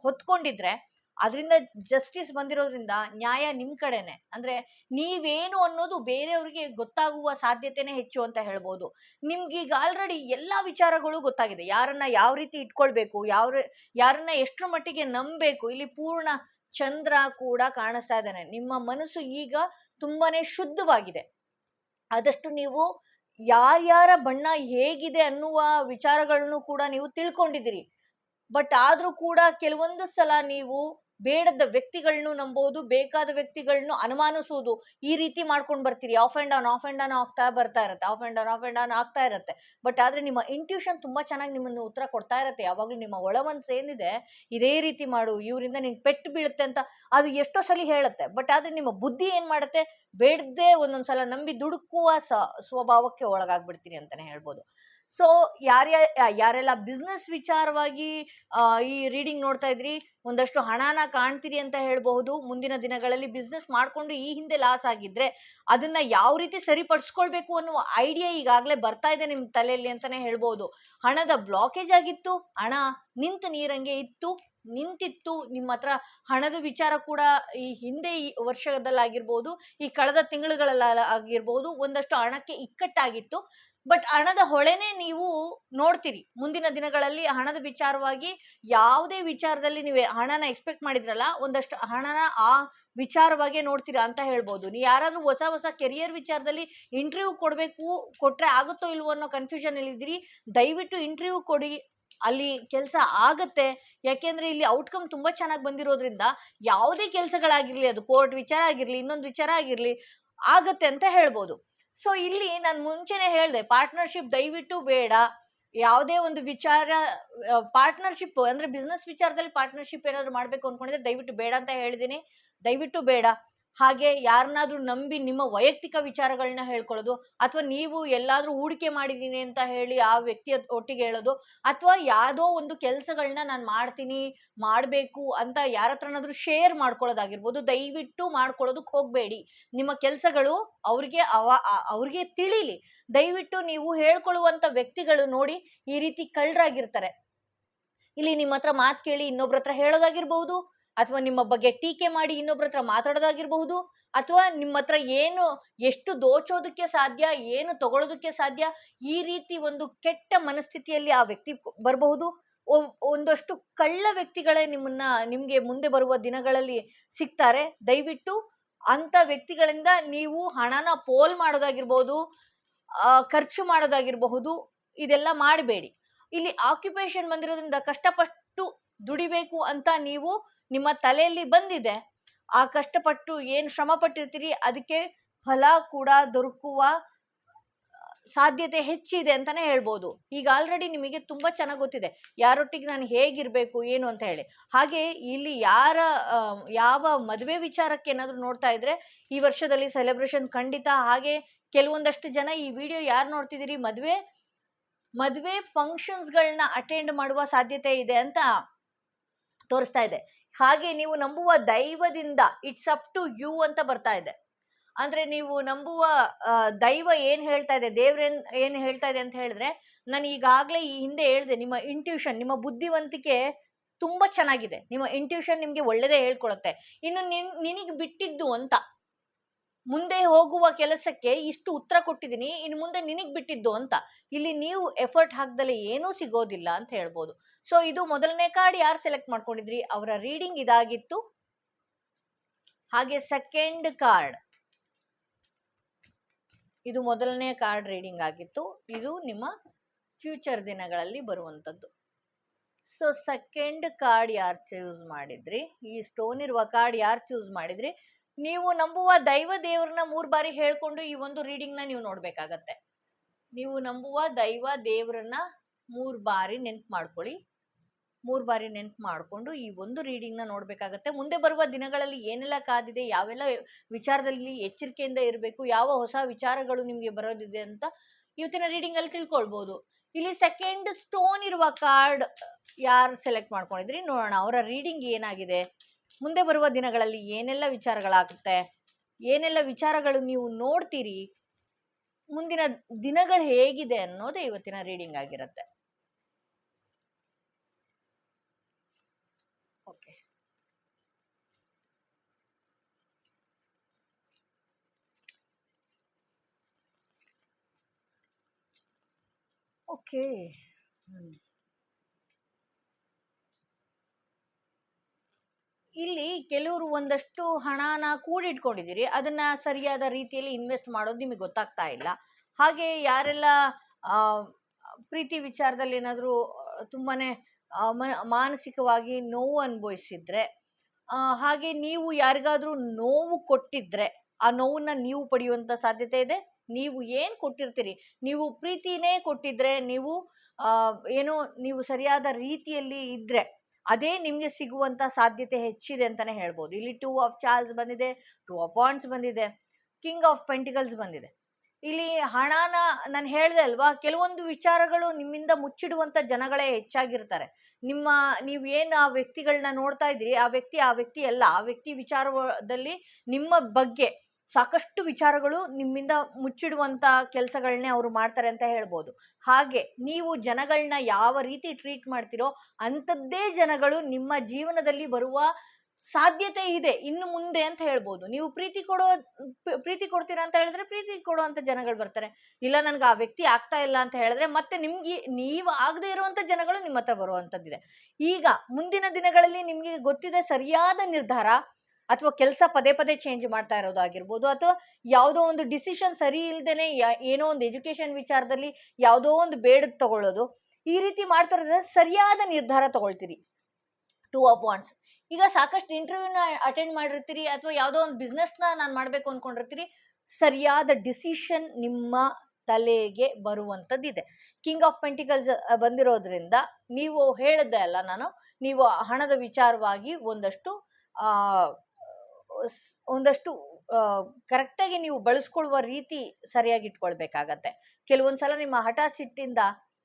ಹೊತ್ಕೊಂಡಿದ್ರೆ ಅದರಿಂದ ಜಸ್ಟಿಸ್ ಬಂದಿರೋದ್ರಿಂದ ನ್ಯಾಯ ನಿಮ್ಮ ಕಡೆನೆ. ಅಂದ್ರೆ ನೀವೇನು ಅನ್ನೋದು ಬೇರೆಯವ್ರಿಗೆ ಗೊತ್ತಾಗುವ ಸಾಧ್ಯತೆನೇ ಹೆಚ್ಚು ಅಂತ ಹೇಳ್ಬೋದು. ನಿಮ್ಗೆ ಈಗ ಆಲ್ರೆಡಿ ಎಲ್ಲಾ ವಿಚಾರಗಳು ಗೊತ್ತಾಗಿದೆ. ಯಾರನ್ನ ಯಾವ ರೀತಿ ಇಟ್ಕೊಳ್ಬೇಕು ಯಾವ ಯಾರನ್ನ ಎಷ್ಟರ ಮಟ್ಟಿಗೆ ನಂಬಬೇಕು, ಇಲ್ಲಿ ಪೂರ್ಣ ಚಂದ್ರ ಕೂಡ ಕಾಣಿಸ್ತಾ ಇದ್ದಾನೆ. ನಿಮ್ಮ ಮನಸ್ಸು ಈಗ ತುಂಬಾನೇ ಶುದ್ಧವಾಗಿದೆ. ಆದಷ್ಟು ನೀವು ಯಾರ್ಯಾರ ಬಣ್ಣ ಹೇಗಿದೆ ಅನ್ನುವ ವಿಚಾರಗಳನ್ನು ಕೂಡ ನೀವು ತಿಳ್ಕೊಂಡಿದ್ದೀರಿ. ಬಟ್ ಆದರೂ ಕೂಡ ಕೆಲವೊಂದು ಸಲ ನೀವು ಬೇಡದ ವ್ಯಕ್ತಿಗಳನ್ನು ನಂಬೋದು, ಬೇಕಾದ ವ್ಯಕ್ತಿಗಳನ್ನು ಅನುಮಾನಿಸುವುದು ಈ ರೀತಿ ಮಾಡ್ಕೊಂಡು ಬರ್ತೀರಿ. Off and on off and on ಆಗ್ತಾ ಬರ್ತಾ ಇರುತ್ತೆ. Off and on off and on ಆಗ್ತಾ ಇರುತ್ತೆ. ಬಟ್ ಆದ್ರೆ ನಿಮ್ಮ ಇಂಟ್ಯೂಷನ್ ತುಂಬಾ ಚೆನ್ನಾಗಿ ನಿಮ್ಮನ್ನು ಉತ್ತರ ಕೊಡ್ತಾ ಇರುತ್ತೆ. ಯಾವಾಗಲೂ ನಿಮ್ಮ ಒಳ ಮನಸ್ಸು ಏನಿದೆ, ಇದೇ ರೀತಿ ಮಾಡು. ಇವರಿಂದ ನಿಂಗೆ ಪೆಟ್ಟು ಬೀಳುತ್ತೆ ಅಂತ ಅದು ಎಷ್ಟೋ ಸಲ ಹೇಳುತ್ತೆ. ಬಟ್ ಆದ್ರೆ ನಿಮ್ಮ ಬುದ್ಧಿ ಏನು ಮಾಡುತ್ತೆ? ಬೇಡದೆ ಒಂದೊಂದ್ಸಲ ನಂಬಿ ದುಡುಕುವ ಸ, ಸ್ವಭಾವಕ್ಕೆ ಒಳಗಾಗ್ಬಿಡ್ತೀನಿ ಅಂತಾನೆ ಹೇಳ್ಬೋದು. ಸೊ, ಯಾರ್ಯಾ ಯಾರೆಲ್ಲ ಬಿಸ್ನೆಸ್ ವಿಚಾರವಾಗಿ ಈ ರೀಡಿಂಗ್ ನೋಡ್ತಾ ಇದ್ರಿ, ಒಂದಷ್ಟು ಹಣನ ಕಾಣ್ತೀರಿ ಅಂತ ಹೇಳಬಹುದು. ಮುಂದಿನ ದಿನಗಳಲ್ಲಿ ಬಿಸ್ನೆಸ್ ಮಾಡ್ಕೊಂಡು ಈ ಹಿಂದೆ ಲಾಸ್ ಆಗಿದ್ರೆ, ಅದನ್ನ ಯಾವ ರೀತಿ ಸರಿಪಡಿಸ್ಕೊಳ್ಬೇಕು ಅನ್ನುವ ಐಡಿಯಾ ಈಗಾಗಲೇ ಬರ್ತಾ ಇದೆ ನಿಮ್ಮ ತಲೆಯಲ್ಲಿ ಅಂತಾನೆ ಹೇಳ್ಬೋದು. ಹಣದ ಬ್ಲಾಕೇಜ್ ಆಗಿತ್ತು, ಹಣ ನಿಂತ ನೀರಂಗೆ ಇತ್ತು, ನಿಂತಿತ್ತು. ನಿಮ್ಮ ಹತ್ರ ಹಣದ ವಿಚಾರ ಕೂಡ ಈ ಹಿಂದೆ ಈ ವರ್ಷದಲ್ಲಾಗಿರ್ಬೋದು, ಈ ಕಳೆದ ತಿಂಗಳುಗಳಲ್ಲ ಆಗಿರ್ಬೋದು ಒಂದಷ್ಟು ಹಣಕ್ಕೆ ಇಕ್ಕಟ್ಟಾಗಿತ್ತು. ಬಟ್ ಹಣದ ಹೊಳೆನೇ ನೀವು ನೋಡ್ತೀರಿ. ಮುಂದಿನ ದಿನಗಳಲ್ಲಿ ಹಣದ ವಿಚಾರವಾಗಿ ಯಾವುದೇ ವಿಚಾರದಲ್ಲಿ ನೀವು ಹಣನ ಎಕ್ಸ್ಪೆಕ್ಟ್ ಮಾಡಿದ್ರಲ್ಲ, ಒಂದಷ್ಟು ಹಣನ ಆ ವಿಚಾರವಾಗೇ ನೋಡ್ತೀರಾ ಅಂತ ಹೇಳ್ಬೋದು. ನೀವು ಯಾರಾದರೂ ಹೊಸ ಹೊಸ ಕೆರಿಯರ್ ವಿಚಾರದಲ್ಲಿ ಇಂಟರ್ವ್ಯೂ ಕೊಡಬೇಕು, ಕೊಟ್ರೆ ಆಗುತ್ತೋ ಇಲ್ವೋ ಅನ್ನೋ ಕನ್ಫ್ಯೂಷನ್ ಇದ್ರಿ ದಯವಿಟ್ಟು ಇಂಟರ್ವ್ಯೂ ಕೊಡಿ. ಅಲ್ಲಿ ಕೆಲಸ ಆಗತ್ತೆ. ಯಾಕೆಂದ್ರೆ ಇಲ್ಲಿ ಔಟ್ಕಮ್ ತುಂಬಾ ಚೆನ್ನಾಗಿ ಬಂದಿರೋದ್ರಿಂದ ಯಾವುದೇ ಕೆಲಸಗಳಾಗಿರ್ಲಿ, ಅದು ಕೋರ್ಟ್ ವಿಚಾರ ಆಗಿರ್ಲಿ, ಇನ್ನೊಂದು ವಿಚಾರ ಆಗಿರ್ಲಿ, ಆಗತ್ತೆ ಅಂತ ಹೇಳ್ಬೋದು. ಸೊ ಇಲ್ಲಿ ನಾನು ಮುಂಚೆನೆ ಹೇಳಿದೆ ಪಾರ್ಟ್ನರ್ಶಿಪ್ ದಯವಿಟ್ಟು ಬೇಡ. ಯಾವುದೇ ಒಂದು ವಿಚಾರ ಪಾರ್ಟ್ನರ್ಶಿಪ್ ಅಂದ್ರೆ ಬಿಸ್ನೆಸ್ ವಿಚಾರದಲ್ಲಿ ಪಾರ್ಟ್ನರ್ಶಿಪ್ ಏನಾದರೂ ಮಾಡಬೇಕು ಅನ್ಕೊಂಡಿದ್ರೆ ದಯವಿಟ್ಟು ಬೇಡ ಅಂತ ಹೇಳಿದ್ದೀನಿ. ದಯವಿಟ್ಟು ಬೇಡ. ಹಾಗೆ ಯಾರನ್ನಾದ್ರೂ ನಂಬಿ ನಿಮ್ಮ ವೈಯಕ್ತಿಕ ವಿಚಾರಗಳನ್ನ ಹೇಳ್ಕೊಳ್ಳೋದು ಅಥವಾ ನೀವು ಎಲ್ಲಾದ್ರೂ ಹೂಡಿಕೆ ಮಾಡಿದ್ದೀನಿ ಅಂತ ಹೇಳಿ ಆ ವ್ಯಕ್ತಿಯ ಒಟ್ಟಿಗೆ ಹೇಳೋದು ಅಥವಾ ಯಾವುದೋ ಒಂದು ಕೆಲಸಗಳನ್ನ ನಾನು ಮಾಡ್ತೀನಿ, ಮಾಡಬೇಕು ಅಂತ ಯಾರ ಹತ್ರನಾದ್ರೂ ಶೇರ್ ಮಾಡ್ಕೊಳ್ಳೋದಾಗಿರ್ಬೋದು, ದಯವಿಟ್ಟು ಮಾಡ್ಕೊಳ್ಳೋದಕ್ಕೆ ಹೋಗಬೇಡಿ. ನಿಮ್ಮ ಕೆಲಸಗಳು ಅವ್ರಿಗೆ ಅವ ಅವ್ರಿಗೆ ತಿಳಿಲಿ. ದಯವಿಟ್ಟು ನೀವು ಹೇಳ್ಕೊಳ್ಳುವಂತ ವ್ಯಕ್ತಿಗಳು ನೋಡಿ ಈ ರೀತಿ ಕಳ್ಳರಾಗಿರ್ತಾರೆ. ಇಲ್ಲಿ ನಿಮ್ಮ ಹತ್ರ ಮಾತು ಕೇಳಿ ಇನ್ನೊಬ್ರ ಹತ್ರ ಹೇಳೋದಾಗಿರ್ಬಹುದು ಅಥವಾ ನಿಮ್ಮ ಬಗ್ಗೆ ಟೀಕೆ ಮಾಡಿ ಇನ್ನೊಬ್ಬರ ಹತ್ರ ಮಾತಾಡೋದಾಗಿರಬಹುದು, ಅಥವಾ ನಿಮ್ಮ ಹತ್ರ ಏನು, ಎಷ್ಟು ದೋಚೋದಕ್ಕೆ ಸಾಧ್ಯ, ಏನು ತಗೊಳ್ಳೋದಕ್ಕೆ ಸಾಧ್ಯ, ಈ ರೀತಿ ಒಂದು ಕೆಟ್ಟ ಮನಸ್ಥಿತಿಯಲ್ಲಿ ಆ ವ್ಯಕ್ತಿ ಬರಬಹುದು. ಒಂದಷ್ಟು ಕಳ್ಳ ವ್ಯಕ್ತಿಗಳೇ ನಿಮ್ಮನ್ನ, ನಿಮಗೆ ಮುಂದೆ ಬರುವ ದಿನಗಳಲ್ಲಿ ಸಿಗ್ತಾರೆ. ದಯವಿಟ್ಟು ಅಂತ ವ್ಯಕ್ತಿಗಳಿಂದ ನೀವು ಹಣನ ಪೋಲ್ ಮಾಡೋದಾಗಿರ್ಬೋದು ಖರ್ಚು ಮಾಡೋದಾಗಿರಬಹುದು, ಇದೆಲ್ಲ ಮಾಡಬೇಡಿ. ಇಲ್ಲಿ ಆಕ್ಯುಪೇಷನ್ ಬಂದಿರೋದ್ರಿಂದ ಕಷ್ಟಪಟ್ಟು ದುಡಿಬೇಕು ಅಂತ ನೀವು ನಿಮ್ಮ ತಲೆಯಲ್ಲಿ ಬಂದಿದೆ. ಆ ಕಷ್ಟಪಟ್ಟು ಏನು ಶ್ರಮ ಪಟ್ಟಿರ್ತೀರಿ ಅದಕ್ಕೆ ಫಲ ಕೂಡ ದೊರಕುವ, ಸಾಧ್ಯತೆ ಹೆಚ್ಚಿದೆ ಅಂತಾನೆ ಹೇಳ್ಬೋದು. ಈಗ ಆಲ್ರೆಡಿ ನಿಮಗೆ ತುಂಬಾ ಚೆನ್ನಾಗಿ ಗೊತ್ತಿದೆ. ಯಾರೊಟ್ಟಿಗೆ ನಾನು ಹೇಗಿರಬೇಕು, ಏನು ಅಂತ ಹೇಳಿ. ಹಾಗೆ ಇಲ್ಲಿ ಯಾರ ಯಾವ ಮದುವೆ ವಿಚಾರಕ್ಕೆ ಏನಾದರೂ ನೋಡ್ತಾ ಇದ್ರೆ ಈ ವರ್ಷದಲ್ಲಿ ಸೆಲೆಬ್ರೇಷನ್ ಖಂಡಿತ. ಹಾಗೆ ಕೆಲವೊಂದಷ್ಟು ಜನ ಈ ವಿಡಿಯೋ ಯಾರು ನೋಡ್ತಿದ್ದೀರಿ? ಮದುವೆ ಮದುವೆ ಫಂಕ್ಷನ್ಸ್ಗಳನ್ನ ಅಟೆಂಡ್ ಮಾಡುವ ಸಾಧ್ಯತೆ ಇದೆ ಅಂತ ತೋರಿಸ್ತಾ ಇದೆ. ಹಾಗೆ ನೀವು ನಂಬುವ ದೈವದಿಂದ ಇಟ್ಸ್ ಅಪ್ ಟು ಯು ಅಂತ ಬರ್ತಾ ಇದೆ. ಅಂದ್ರೆ ನೀವು ನಂಬುವ ದೈವ ಏನ್ ಹೇಳ್ತಾ ಇದೆ, ದೇವ್ರೇನ್ ಏನ್ ಹೇಳ್ತಾ ಇದೆ ಅಂತ ಹೇಳಿದ್ರೆ, ನಾನು ಈಗಾಗಲೇ ಈ ಹಿಂದೆ ಹೇಳಿದೆ, ನಿಮ್ಮ ಇಂಟ್ಯೂಷನ್ ನಿಮ್ಮ ಬುದ್ಧಿವಂತಿಕೆ ತುಂಬಾ ಚೆನ್ನಾಗಿದೆ. ನಿಮ್ಮ ಇಂಟ್ಯೂಷನ್ ನಿಮ್ಗೆ ಒಳ್ಳೇದೇ ಹೇಳ್ಕೊಡುತ್ತೆ ಇನ್ನು ನಿನ್, ನಿನಗೆ ಬಿಟ್ಟಿದ್ದು ಅಂತ, ಮುಂದೆ ಹೋಗುವ ಕೆಲಸಕ್ಕೆ ಇಷ್ಟು ಉತ್ತರ ಕೊಟ್ಟಿದ್ದೀನಿ, ಇನ್ನು ಮುಂದೆ ನಿನಗೆ ಬಿಟ್ಟಿದ್ದು ಅಂತ, ಇಲ್ಲಿ ನೀವು ಎಫರ್ಟ್ ಹಾಕ್ದಲೆ ಏನೂ ಸಿಗೋದಿಲ್ಲ ಅಂತ ಹೇಳ್ಬೋದು. ಸೊ ಇದು ಮೊದಲನೇ ಕಾರ್ಡ್ ಯಾರು ಸೆಲೆಕ್ಟ್ ಮಾಡ್ಕೊಂಡಿದ್ರಿ? ಅವರ ರೀಡಿಂಗ್ ಇದಾಗಿತ್ತು. ಹಾಗೆ ಸೆಕೆಂಡ್ ಕಾರ್ಡ್. ಇದು ಮೊದಲನೇ ಕಾರ್ಡ್ ರೀಡಿಂಗ್ ಆಗಿತ್ತು. ಇದು ನಿಮ್ಮ ಫ್ಯೂಚರ್ ದಿನಗಳಲ್ಲಿ ಬರುವಂಥದ್ದು ಸೊ ಸೆಕೆಂಡ್ ಕಾರ್ಡ್ ಯಾರು ಚೂಸ್ ಮಾಡಿದ್ರಿ? ಈ ಸ್ಟೋನ್ ಇರುವ ಕಾರ್ಡ್ ಯಾರು ಚೂಸ್ ಮಾಡಿದ್ರಿ? ನೀವು ನಂಬುವ ದೈವ ದೇವ್ರನ್ನ ಮೂರು ಬಾರಿ ಹೇಳ್ಕೊಂಡು ಈ ಒಂದು ರೀಡಿಂಗ್ನ ನೀವು ನೋಡ್ಬೇಕಾಗತ್ತೆ. ನೀವು ನಂಬುವ ದೈವ ದೇವರನ್ನ ಮೂರು ಬಾರಿ ನೆನ್ಪು ಮಾಡ್ಕೊಳ್ಳಿ. ಮೂರ್ ಬಾರಿ ನೆನ್ಪು ಮಾಡ್ಕೊಂಡು ಈ ಒಂದು ರೀಡಿಂಗ್ನ ನೋಡ್ಬೇಕಾಗತ್ತೆ. ಮುಂದೆ ಬರುವ ದಿನಗಳಲ್ಲಿ ಏನೆಲ್ಲ ಕಾದಿದೆ, ಯಾವೆಲ್ಲ ವಿಚಾರದಲ್ಲಿ ಎಚ್ಚರಿಕೆಯಿಂದ ಇರಬೇಕು, ಯಾವ ಹೊಸ ವಿಚಾರಗಳು ನಿಮಗೆ ಬರೋದಿದೆ ಅಂತ ಇವತ್ತಿನ ರೀಡಿಂಗ್ ಅಲ್ಲಿ ತಿಳ್ಕೊಳ್ಬಹುದು ಇಲ್ಲಿ ಸೆಕೆಂಡ್ ಸ್ಟೋನ್ ಇರುವ ಕಾರ್ಡ್ ಯಾರು ಸೆಲೆಕ್ಟ್ ಮಾಡ್ಕೊಂಡಿದ್ರಿ? ನೋಡೋಣ, ಅವರ ರೀಡಿಂಗ್ ಏನಾಗಿದೆ? ಮುಂದೆ ಬರುವ ದಿನಗಳಲ್ಲಿ ಏನೆಲ್ಲ ವಿಚಾರಗಳಾಗುತ್ತೆ? ಏನೆಲ್ಲ ವಿಚಾರಗಳು ನೀವು ನೋಡ್ತೀರಿ? ಮುಂದಿನ ದಿನಗಳು ಹೇಗಿದೆ ಅನ್ನೋದೇ ಇವತ್ತಿನ ರೀಡಿಂಗ್ ಆಗಿರುತ್ತೆ. ಓಕೆ. ಓಕೆ. ಇಲ್ಲಿ ಕೆಲವರು ಒಂದಷ್ಟು ಹಣನ ಕೂಡಿಟ್ಕೊಂಡಿದ್ದೀರಿ. ಅದನ್ನ ಸರಿಯಾದ ರೀತಿಯಲ್ಲಿ ಇನ್ವೆಸ್ಟ್ ಮಾಡೋದು ನಿಮಗೆ ಗೊತ್ತಾಗ್ತಾ ಇಲ್ಲ. ಹಾಗೆ ಯಾರೆಲ್ಲ ಪ್ರೀತಿ ವಿಚಾರದಲ್ಲಿ ಏನಾದರೂ ಮ- ಮಾನಸಿಕವಾಗಿ ನೋವು ಅನುಭವಿಸಿದ್ರೆ ಹಾಗೆ ನೀವು ಯಾರಿಗಾದರೂ ನೋವು ಕೊಟ್ಟಿದ್ರೆ, ಆ ನೋವನ್ನ ನೀವು ಪಡೆಯುವಂತ ಸಾಧ್ಯತೆ ಇದೆ? ನೀವು ಏನು ಕೊಟ್ಟಿರ್ತೀರಿ? ನೀವು ಪ್ರೀತಿನೇ ಕೊಟ್ಟಿದ್ರೆ ನೀವು ಏನೋ ನೀವು ಸರಿಯಾದ ರೀತಿಯಲ್ಲಿ ಇದ್ರೆ, ಅದೇ ನಿಮಗೆ ಸಿಗುವಂತ ಸಾಧ್ಯತೆ ಹೆಚ್ಚಿದೆ ಅಂತಾನೆ ಹೇಳ್ಬೋದು. ಇಲ್ಲಿ ಟೂ ಆಫ್ ಚಾರ್ಲ್ಸ್ ಬಂದಿದೆ ಟೂ ಆಫ್ ವಾಂಡ್ಸ್ ಬಂದಿದೆ ಕಿಂಗ್ ಆಫ್ ಪೆಂಟಿಕಲ್ಸ್ ಬಂದಿದೆ. ಇಲ್ಲಿ ಹಣನ ನಾನು ಹೇಳ್ದೆ ಅಲ್ವಾ? ಕೆಲವೊಂದು ವಿಚಾರಗಳು ನಿಮ್ಮಿಂದ ಮುಚ್ಚಿಡುವಂತ ಜನಗಳೇ ಹೆಚ್ಚಾಗಿರ್ತಾರೆ. ನಿಮ್ಮ ನೀವು ಏನು ಆ ವ್ಯಕ್ತಿಗಳನ್ನ ನೋಡ್ತಾ ಇದ್ದೀರಿ, ಆ ವ್ಯಕ್ತಿ ಆ ವ್ಯಕ್ತಿ ಅಲ್ಲ. ಆ ವ್ಯಕ್ತಿ ವಿಚಾರದಲ್ಲಿ ನಿಮ್ಮ ಬಗ್ಗೆ ಸಾಕಷ್ಟು ವಿಚಾರಗಳು ನಿಮ್ಮಿಂದ ಮುಚ್ಚಿಡುವಂತ ಕೆಲಸಗಳನ್ನೇ ಅವರು ಮಾಡ್ತಾರೆ ಅಂತ ಹೇಳ್ಬೋದು. ಹಾಗೆ ನೀವು ಜನಗಳನ್ನ ಯಾವ ರೀತಿ ಟ್ರೀಟ್ ಮಾಡ್ತೀರೋ ಅಂಥದ್ದೇ ಜನಗಳು ನಿಮ್ಮ ಜೀವನದಲ್ಲಿ ಬರುವ ಸಾಧ್ಯತೆ ಇದೆ, ಇನ್ನು ಮುಂದೆ ಅಂತ ಹೇಳ್ಬೋದು. ನೀವು ಪ್ರೀತಿ ಕೊಡೋ ಪ್ರೀತಿ ಕೊಡ್ತೀರಾ ಅಂತ ಹೇಳಿದ್ರೆ ಪ್ರೀತಿ ಕೊಡುವಂತ ಜನಗಳು ಬರ್ತಾರೆ. ಇಲ್ಲ, ನನ್ಗೆ ಆ ವ್ಯಕ್ತಿ ಆಗ್ತಾ ಇಲ್ಲ ಅಂತ ಹೇಳಿದ್ರೆ ಮತ್ತೆ ನಿಮ್ಗೆ ನೀವು ಆಗದೆ ಇರುವಂತ ಜನಗಳು ನಿಮ್ಮ ಹತ್ರ ಬರುವಂತದ್ದಿದೆ. ಈಗ ಮುಂದಿನ ದಿನಗಳಲ್ಲಿ ನಿಮ್ಗೆ ಗೊತ್ತಿದೆ ಸರಿಯಾದ ನಿರ್ಧಾರ ಅಥವಾ ಕೆಲಸ ಪದೇ ಪದೇ ಚೇಂಜ್ ಮಾಡ್ತಾ ಇರೋದಾಗಿರ್ಬೋದು ಅಥವಾ ಯಾವುದೋ ಒಂದು ಡಿಸಿಷನ್ ಸರಿ ಇಲ್ದೇನೆ ಏನೋ ಒಂದು ಎಜುಕೇಶನ್ ವಿಚಾರದಲ್ಲಿ ಯಾವುದೋ ಒಂದು ಬೇಡ ತಗೊಳ್ಳೋದು. ಈ ರೀತಿ ಮಾಡ್ತಿರೋದ್ರೆ ಸರಿಯಾದ ನಿರ್ಧಾರ ತಗೊಳ್ತೀರಿ. ಟೂ ಆಫ್ ವಾಂಡ್ಸ್ ಈಗ ಸಾಕಷ್ಟು ಇಂಟರ್ವ್ಯೂನ ಅಟೆಂಡ್ ಮಾಡಿರ್ತೀರಿ ಅಥವಾ ಯಾವುದೋ ಒಂದು ಬಿಸ್ನೆಸ್ನ ನಾನು ಮಾಡಬೇಕು ಅಂದ್ಕೊಂಡಿರ್ತೀರಿ ಸರಿಯಾದ ಡಿಸಿಷನ್ ನಿಮ್ಮ ತಲೆಗೆ ಬರುವಂಥದ್ದಿದೆ ಕಿಂಗ್ ಆಫ್ ಪೆಂಟಿಕಲ್ಸ್ ಬಂದಿರೋದ್ರಿಂದ ನೀವು ಹೇಳಿದ್ದೆ ಅಲ್ಲ ನಾನು, ನೀವು ಹಣದ ವಿಚಾರವಾಗಿ ಒಂದಷ್ಟು ಒಂದಷ್ಟು ಕರೆಕ್ಟಾಗಿ ನೀವು ಬಳಸ್ಕೊಳ್ಳುವ ರೀತಿ ಸರಿಯಾಗಿ ಇಟ್ಕೊಳ್ಬೇಕಾಗತ್ತೆ. ಕೆಲವೊಂದು ಸಲ ನಿಮ್ಮ ಹಠ ಸಿಟ್ಟಿಂದ